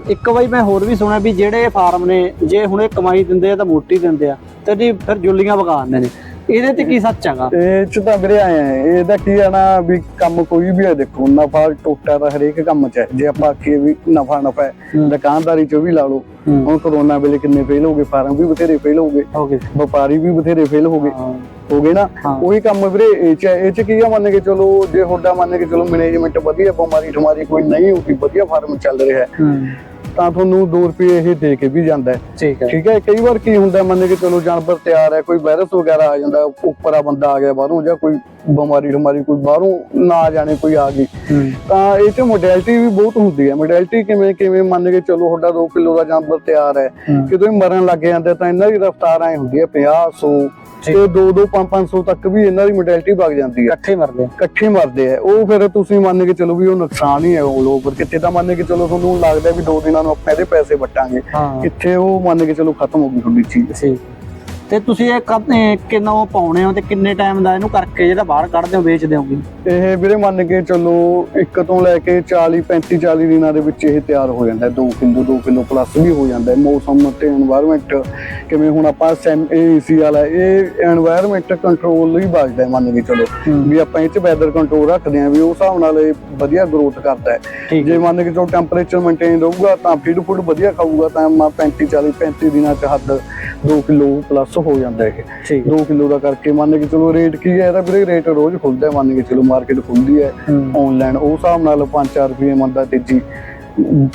ਇੱਕ ਵਾਰੀ ਮੈਂ ਹੋਰ ਵੀ ਸੁਣਿਆ ਵੀ ਜਿਹੜੇ ਫਾਰਮ ਨੇ, ਜੇ ਹੁਣੇ ਕਮਾਈ ਦਿੰਦੇ ਆ ਤਾਂ ਮੋਟੀ ਦਿੰਦੇ ਆ। ਤੇ ਜੀ ਫਿਰ ਜੁੱਲੀਆਂ ਵਗਾ ਦਿੰਦੇ ਨੇ। ਇਹਦੇ ਤੇ ਕੀ ਸੱਚ ਹੈਗਾ? ਇਹ ਚ ਤਾਂ ਵੀਰੇ ਆਏ ਆ ਇਹਦਾ ਕੀ ਆ ਨਾ ਵੀ ਕੰਮ ਕੋਈ ਵੀ ਹੈ ਦੇਖੋ ਨਫਾ ਟੋਟਾ ਤਾਂ ਹਰੇਕ ਕੰਮ ਚ ਹੈ। ਜੇ ਆਪਾਂ ਆਖੀਏ ਵੀ ਨਫਾ ਨਫਾ। ਦੁਕਾਨਦਾਰੀ ਚ ਵੀ ਲਾ ਲਓ। ਹੁਣ ਕਰੋਨਾ ਵੇਲੇ ਕਿੰਨੇ ਫੇਲ ਹੋ ਗਏ ਫਾਰਮ ਵੀ ਬਥੇਰੇ ਫੇਲ ਹੋ ਗਏ। ਵਪਾਰੀ ਵੀ ਬਥੇਰੇ ਫੇਲ ਹੋ ਗਏ। ਹਾਂ। ਹੋ ਗਏ ਨਾ। ਉਹੀ ਕੰਮ ਵੀਰੇ ਇਹ ਚ। ਇਹ ਚ ਕੀ ਆ ਮੰਨ ਕੇ ਚਲੋ ਜੇ ਤੁਹਾਡਾ ਮੰਨ ਕੇ ਚਲੋ ਮੈਨੇਜਮੈਂਟ ਵਧੀਆ ਬਿਮਾਰੀ ਠਮਾਰੀ ਕੋਈ ਨਹੀਂ ਹੋਈ ਵਧੀਆ ਫਾਰਮ ਚੱਲ ਰਿਹਾ ਹੂੰ। ਤਾਂ ਤੁਹਾਨੂੰ 2 ਰੁਪਏ ਇਹ ਦੇ ਕੇ ਵੀ ਜਾਂਦਾ ਠੀਕ ਹੈ। ਠੀਕ ਹੈ ਕਈ ਵਾਰ ਕੀ ਹੁੰਦਾ ਮੰਨ ਕੇ ਚਲੋ ਜਾਨਵਰ ਤਿਆਰ ਹੈ ਕੋਈ ਵਾਇਰਸ ਵਗੈਰਾ ਆ ਜਾਂਦਾ ਉੱਪਰ ਆ ਬੰਦਾ ਆ ਗਿਆ ਬਾਹਰੋਂ ਜਾਂ ਕੋਈ ਬਿਮਾਰੀ ਠਮਾਰੀ ਕੋਈ ਬਾਹਰੋਂ ਨਾ ਜਾਣੇ ਕੋਈ ਆ ਗਈ। ਤਾਂ ਇਹ ਚ ਮੋਡੈਲਿਟੀ ਵੀ ਬਹੁਤ ਹੁੰਦੀ ਹੈ। ਮੋਡੈਲਿਟੀ ਕਿਵੇਂ ਕਿਵੇਂ ਮੰਨ ਕੇ ਚਲੋ ਤੁਹਾਡਾ 2 ਕਿਲੋ ਦਾ ਜਾਨਵਰ ਤਿਆਰ ਹੈ। ਹੂੰ। ਕਿਦੋਂ ਹੀ ਮਰਨ ਲੱਗ ਜਾਂਦੇ ਤਾਂ ਇਹਨਾਂ ਦੀ ਰਫ਼ਤਾਰ ਐ ਹੁੰਦੀ ਹੈ 50 100 ਠੀਕ। ਤੇ 2 2 5 500 ਤੱਕ ਵੀ ਇਹਨਾਂ ਦੀ ਮੋਡੈਲਿਟੀ ਵਗ ਜਾਂਦੀ ਹੈ। ਇਕੱਠੇ ਮਰਦੇ ਇਕੱਠੇ ਮਰਦੇ ਆ। ਉਹ ਫਿਰ ਤੁਸੀਂ ਮੰਨ ਕੇ ਚਲੋ ਵੀ ਉਹ ਨੁਕਸਾਨ ਹੀ ਹੈ ਉਹ ਓਵਰ ਕਿਤੇ ਤਾਂ ਮੰਨ ਕੇ ਚਲੋ ਤੁਹਾਨੂੰ ਲੱਗਦਾ ਵੀ ਦੋ ਦਿਨਾਂ ਨੂੰ ਆਪਾਂ ਇਹਦੇ ਪੈਸੇ ਵਟਾਂਗੇ। ਕਿੱਥੇ ਉਹ ਮੰਨ ਕੇ ਚਲੋ ਖਤਮ ਹੋ ਗਈ ਤੁਹਾਡੀ ਚੀਜ਼। ਠੀਕ ਤੇ ਤੁਸੀਂ ਇਹ ਕਦ- ਇਹ ਪਾਉਣੇ ਹੋ ਤੇ ਕਿੰਨੇ ਟਾਈਮ ਦਾ ਇਹਨੂੰ ਕਰਕੇ ਜਿਹੜਾ ਬਾਹਰ ਕੱਢਦੇ ਹੋ ਵੇਚਦੇ ਹੋਗੇ? ਇਹ ਵੀਰੇ ਮੰਨ ਕੇ ਚੱਲੋ ਇੱਕ ਤੋਂ ਲੈ ਕੇ 40 35 40 ਦਿਨਾਂ ਦੇ ਵਿੱਚ ਇਹ ਤਿਆਰ ਹੋ ਜਾਂਦਾ 2 ਕਿਲੋ 2 ਕਿਲੋ ਪਲੱਸ ਵੀ ਹੋ ਜਾਂਦਾ ਹੈ। ਮੌਸਮ ਤੇ এনवायरमेंट ਕਿਵੇਂ ਹੁਣ ਆਪਾਂ ਸੈਮ ਏਸੀ ਵਾਲਾ ਇਹ এনवायरमेंट ਕੰਟਰੋਲ ਹੀ ਬਚਦਾ ਹੈ ਮੰਨ ਕੇ ਚੱਲੋ। ਵੀ ਆਪਾਂ ਇਹ ਵੈਦਰ ਕੰਟਰੋਲ ਰੱਖਦੇ ਹਾਂ ਵੀ ਉਸ ਹਿਸਾਬ ਨਾਲ ਇਹ ਵਧੀਆ ਗਰੋਥ ਕਰਦਾ ਹੈ। ਜੇ ਮੰਨ ਕੇ ਚੱਲੋ ਟੈਂਪਰੇਚਰ ਮੇਨਟੇਨ ਰਹੂਗਾ ਤਾਂ ਫੀਡ ਫੂਡ ਵਧੀਆ ਖਾਊਗਾ ਤਾਂ ਮੈਂ 35 40 35 ਦਿਨਾਂ ਚ ਹੱਦ 2 ਕਿਲੋ ਪਲੱਸ ਹੋ ਜਾਂਦਾ ਇਹ। ਠੀਕ 2 ਕਿਲੋ ਦਾ ਕਰਕੇ ਮੰਨ ਕੇ ਚਲੋ ਰੇਟ ਕੀ ਹੈ ਇਹਦਾ ਵੀਰੇ ਰੇਟ ਰੋਜ਼ ਖੁੱਲਦਾ ਮੰਨ ਕੇ ਚਲੋ ਮਾਰਕੀਟ ਖੁੱਲਦੀ ਹੈ। ਆਨਲਾਈਨ ਉਸ ਹਿਸਾਬ ਨਾਲ 5-4 ਰੁਪਏ ਮੰਨਦਾ ਤੇਜੀ।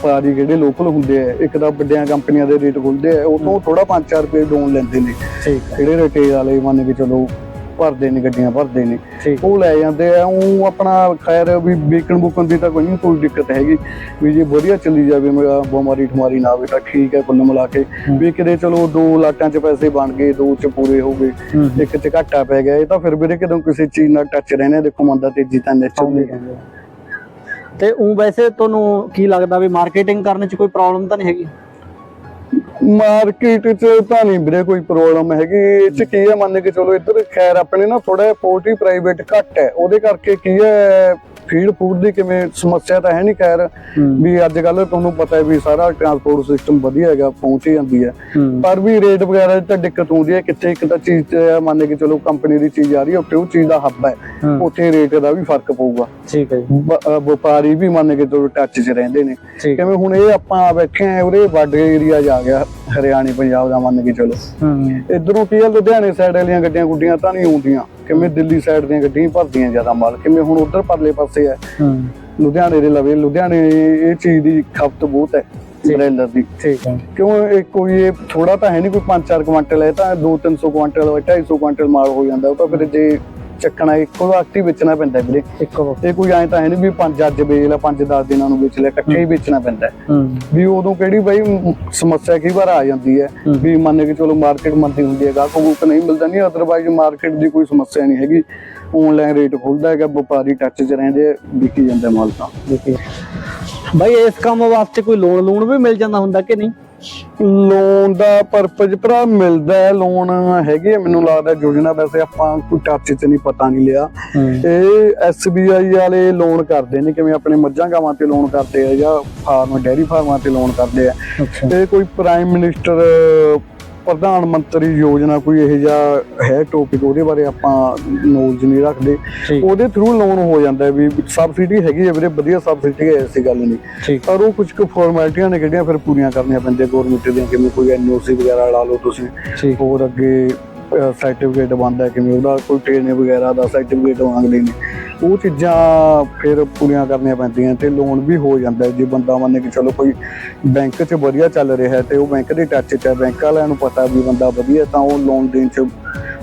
ਪਾਰੀ ਜਿਹੜੇ ਲੋਕਲ ਹੁੰਦੇ ਆ ਇੱਕ ਤਾਂ ਵੱਡੀਆਂ ਕੰਪਨੀਆਂ ਦੇ ਰੇਟ ਖੁੱਲਦੇ ਆ ਉਹ ਤੋਂ ਥੋੜਾ 5-4 ਰੁਪਏ ਡਾਊਨ ਲੈਂਦੇ ਨੇ। ਜਿਹੜੇ ਰਿਟੇਲ ਵਾਲੇ ਮੰਨ ਕੇ ਚਲੋ ਭਰਦੇ ਨੇ ਗੱਡੀਆਂ ਭਰਦੇ ਨੇ। ਉਹ ਲੈ ਜਾਂਦੇ ਆ ਉਹ ਆਪਣਾ ਖੈਰ ਵੀ ਬੇਕਣ ਬੁਕਣ ਦੀ ਤਾਂ ਕੋਈ ਨਹੀਂ ਕੋਈ ਦਿੱਕਤ ਹੈਗੀ। ਵੀ ਜੇ ਵਧੀਆ ਚੱਲੀ ਜਾਵੇ ਮੇਰਾ ਬਿਮਾਰੀ ਠਮਾਰੀ ਨਾ ਆਵੇ ਤਾਂ ਠੀਕ ਹੈ ਕੁੱਲ ਮਿਲਾ ਕੇ। ਵੀ ਕਿਤੇ ਚਲੋ ਦੋ ਲਾਟਾਂ 'ਚ ਪੈਸੇ ਬਣ ਗਏ ਦੋ 'ਚ ਪੂਰੇ ਹੋ ਗਏ ਇੱਕ 'ਚ ਘਾਟਾ ਪੈ ਗਿਆ ਇਹ ਤਾਂ ਫਿਰ ਵੀਰੇ ਕਿਦੋਂ ਕਿਸੇ ਚੀਜ਼ ਨਾਲ ਟੱਚ ਰਹਿਣੇ ਦੇਖੋ ਮੰਦਾ ਤੇਜ਼ੀ ਤਾਂ ਨੈਚੁਰਲੀ ਤੇ ਉਹ ਵੈਸੇ ਤੁਹਾਨੂੰ ਕੀ ਲੱਗਦਾ ਵੀ ਮਾਰਕੀਟਿੰਗ ਕਰਨ 'ਚ ਕੋਈ ਪ੍ਰੋਬਲਮ ਤਾਂ ਨਹੀਂ ਹੈਗੀ? ਮਾਰਕੀਟ 'ਚ ਤਾਂ ਨਹੀਂ ਵੀਰੇ ਕੋਈ ਪ੍ਰੋਬਲਮ ਹੈਗੀ। ਇਹ 'ਚ ਕੀ ਹੈ ਮੰਨ ਕੇ ਚਲੋ ਇੱਧਰ ਖੈਰ ਆਪਣੇ ਨਾ ਥੋੜਾ ਪੋਲਟਰੀ ਪ੍ਰਾਈਵੇਟ ਘੱਟ ਹੈ। ਉਹਦੇ ਕਰਕੇ ਕੀ ਹੈ ਫੀਡ ਫੂਡ ਦੀ ਕਿਵੇਂ ਸਮੱਸਿਆ ਤਾਂ ਹੈ ਨਹੀਂ ਖੈਰ ਵੀ ਅੱਜ ਕੱਲ ਤੁਹਾਨੂੰ ਪਤਾ ਹੈ ਵੀ ਸਾਰਾ ਟਰਾਂਸਪੋਰਟ ਸਿਸਟਮ ਵਧੀਆ ਹੈਗਾ ਪਹੁੰਚ ਹੀ ਜਾਂਦੀ ਹੈ। ਹੂੰ। ਪਰ ਵੀ ਰੇਟ ਵਗੈਰਾ ਤਾਂ ਦਿੱਕਤ ਹੁੰਦੀ ਹੈ ਕਿੱਥੇ ਇੱਕ ਤਾਂ ਚੀਜ਼ ਮੰਨ ਕੇ ਚਲੋ ਕੰਪਨੀ ਦੀ ਚੀਜ਼ ਆ ਰਹੀ ਹੈ ਉੱਥੇ ਉਹ ਚੀਜ਼ ਦਾ ਹੱਬ ਹੈ ਹੂੰ। ਉੱਥੇ ਰੇਟ ਦਾ ਵੀ ਫ਼ਰਕ ਪਊਗਾ। ਠੀਕ ਹੈ ਜੀ। ਵਪਾਰੀ ਵੀ ਮੰਨ ਕੇ ਚਲੋ ਟੱਚ 'ਚ ਰਹਿੰਦੇ ਨੇ। ਕਿਵੇਂ ਹੁਣ ਇਹ ਆਪਾਂ ਬੈਠੇ ਆ ਉਰੇ ਬਾਰਡਰ ਏਰੀਆ ਜਾ ਗਿਆ ਹਰਿਆਣੇ ਪੰਜਾਬ ਦਾ ਮੰਨ ਕੇ ਚਲੋ। ਹੂੰ। ਇਧਰੋਂ ਕੀ ਆ ਲੁਧਿਆਣੇ ਸਾਈਡ ਵਾਲੀਆਂ ਗੱਡੀਆਂ ਗੁੱਡੀਆਂ ਤਾਂ ਨਹੀਂ ਆਉਂਦੀਆਂ। ਕਿਵੇਂ ਦਿੱਲੀ ਸਾਈਡ ਦੀਆਂ ਗੱਡੀਆਂ ਹੀ ਭਰਦੀਆਂ ਜ਼ਿਆਦਾ ਮਾਲ ਕਿਵੇਂ ਹੁਣ ਉਧਰ ਪਰਲੇ ਪਾਸੇ ਹੈ। ਹੂੰ। ਲੁਧਿਆਣੇ ਦੇ ਲਵੇ ਲੁਧਿਆਣੇ ਇਹ ਚੀਜ਼ ਦੀ ਖਪਤ ਬਹੁਤ ਹੈ ਬ੍ਰੈਲਰ ਦੀ। ਠੀਕ ਹੈ। ਕਿਉਂ ਇਹ ਕੋਈ ਇਹ ਥੋੜਾ ਤਾਂ ਹੈ ਨਹੀਂ ਕੋਈ 5-4 ਕੁਆਂਟਲ ਹੈ ਤਾਂ 2-300 ਕੁਆਂਟਲ 250 ਕੁਆਂਟਲ ਮਾਲ ਹੋ ਜਾਂਦਾ ਉਹ ਤਾਂ ਫਿਰ ਜੇ ਚੱਕਣਾ ਇੱਕੋ ਵਕਤ ਹੀ ਵੇਚਣਾ ਪੈਂਦਾ ਵੀਰੇ। ਇੱਕੋ ਵਕਤ। ਇਹ ਕੋਈ ਐਂ ਤਾਂ ਹੈ ਨਹੀਂ ਵੀ 5 ਅੱਜ ਵੇਚ ਲੈ 5-10 ਦਿਨਾਂ ਨੂੰ ਵੇਚ ਲੈ ਇਕੱਠੇ ਹੀ ਵੇਚਣਾ ਪੈਂਦਾ ਵੀ ਉਦੋਂ ਕਿਹੜੀ ਬਈ ਸਮੱਸਿਆ ਕਈ ਵਾਰ ਆ ਜਾਂਦੀ ਹੈ। ਵੀ ਮੰਨ ਕੇ ਚਲੋ ਮਾਰਕੀਟ ਮੰਦੀ ਹੁੰਦੀ ਹੈ ਗਾਹਕ ਗੂਕ ਨਹੀਂ ਮਿਲਦਾ ਨਹੀਂ ਅਦਰਵਾਈਜ਼ ਮਾਰਕੀਟ ਦੀ ਕੋਈ ਸਮੱਸਿਆ ਨਹੀਂ ਹੈਗੀ। ਆਨਲਾਈਨ ਰੇਟ ਖੁੱਲਦਾ ਹੈਗਾ ਵਪਾਰੀ ਟੱਚ 'ਚ ਰਹਿੰਦੇ ਵਿਕੀ ਜਾਂਦਾ ਮਾਲ ਤਾਂ। ਬਾਈ ਇਸ ਕੰਮ ਵਾਸਤੇ ਕੋਈ ਲੋਨ ਲੋਨ ਵੀ ਮਿਲ ਜਾਂਦਾ ਹੁੰਦਾ ਕਿ ਨਹੀਂ? ਲੋਨ ਦਾ ਪਰਪਸ ਭਰਾ ਮਿਲਦਾ ਹੈ ਲੋਨ ਹੈਗੇ ਮੈਨੂੰ ਲੱਗਦਾ ਯੋਜਨਾ ਵੈਸੇ ਆਪਾਂ ਕੋਈ ਟੱਚ 'ਚ ਨਹੀਂ ਪਤਾ ਨਹੀਂ ਲਿਆ। ਇਹ SBI ਵਾਲੇ ਲੋਨ ਕਰਦੇ ਨੇ ਕਿਵੇਂ ਆਪਣੇ ਮੱਝਾਂ ਗਾਵਾਂ ਤੇ ਲੋਨ ਕਰਦੇ ਆ ਜਾਂ ਫਾਰਮ ਡੈਰੀ ਫਾਰਮਾਂ ਤੇ ਲੋਨ ਕਰਦੇ ਆ। ਇਹ ਕੋਈ ਪ੍ਰਾਈਮ ਮਿਨਿਸਟਰ ਪ੍ਰਧਾਨ ਮੰਤਰੀ ਯੋਜਨਾ ਕੋਈ ਇਹ ਜਿਹਾ ਹੈ ਟੌਪਿਕ ਉਹਦੇ ਬਾਰੇ ਆਪਾਂ ਨੌਲੇਜ ਨਹੀਂ ਰੱਖਦੇ। ਉਹਦੇ ਥਰੂ ਲੋਨ ਹੋ ਜਾਂਦਾ ਵੀ ਸਬਸਿਡੀ ਹੈਗੀ ਹੈ ਵੀਰੇ ਵਧੀਆ ਸਬਸਿਡੀ ਹੈ ਐਸੀ ਗੱਲ ਨਹੀਂ। ਪਰ ਉਹ ਕੁਝ ਕੁ ਫਾਰਮੈਲਿਟੀਆਂ ਨੇ ਜਿਹੜੀਆਂ ਫਿਰ ਪੂਰੀਆਂ ਕਰਨੀਆਂ ਪੈਂਦੀਆਂ ਗਵਰਨਮੈਂਟ ਦੀਆਂ ਕਿਵੇਂ ਕੋਈ ਐਨਓਸੀ ਵਗੈਰਾ ਲਾ ਲਓ ਤੁਸੀਂ। ਹੋਰ ਅੱਗੇ ਸਰਟੀਫਿਕੇਟ ਬਣਦਾ ਕਿਵੇਂ ਉਹਦਾ ਕੋਈ ਟ੍ਰੇਨ ਵਗੈਰਾ ਦਾ ਸਰਟੀਫਿਕੇਟ ਮੰਗਦੇ ਨੇ। ਉਹ ਚੀਜ਼ਾਂ ਫਿਰ ਪੂਰੀਆਂ ਕਰਨੀਆਂ ਪੈਂਦੀਆਂ ਤੇ ਲੋਨ ਵੀ ਹੋ ਜਾਂਦਾ ਜੇ ਬੰਦਾ ਮੰਨੇ ਕਿ ਚਲੋ ਕੋਈ ਬੈਂਕ 'ਚ ਵਧੀਆ ਚੱਲ ਰਿਹਾ ਹੈ ਤੇ ਉਹ ਬੈਂਕ ਦੇ ਟੱਚ 'ਚ ਹੈ ਬੈਂਕ ਵਾਲਿਆਂ ਨੂੰ ਪਤਾ ਵੀ ਬੰਦਾ ਵਧੀਆ ਤਾਂ ਉਹ ਲੋਨ ਦੇਣ 'ਚ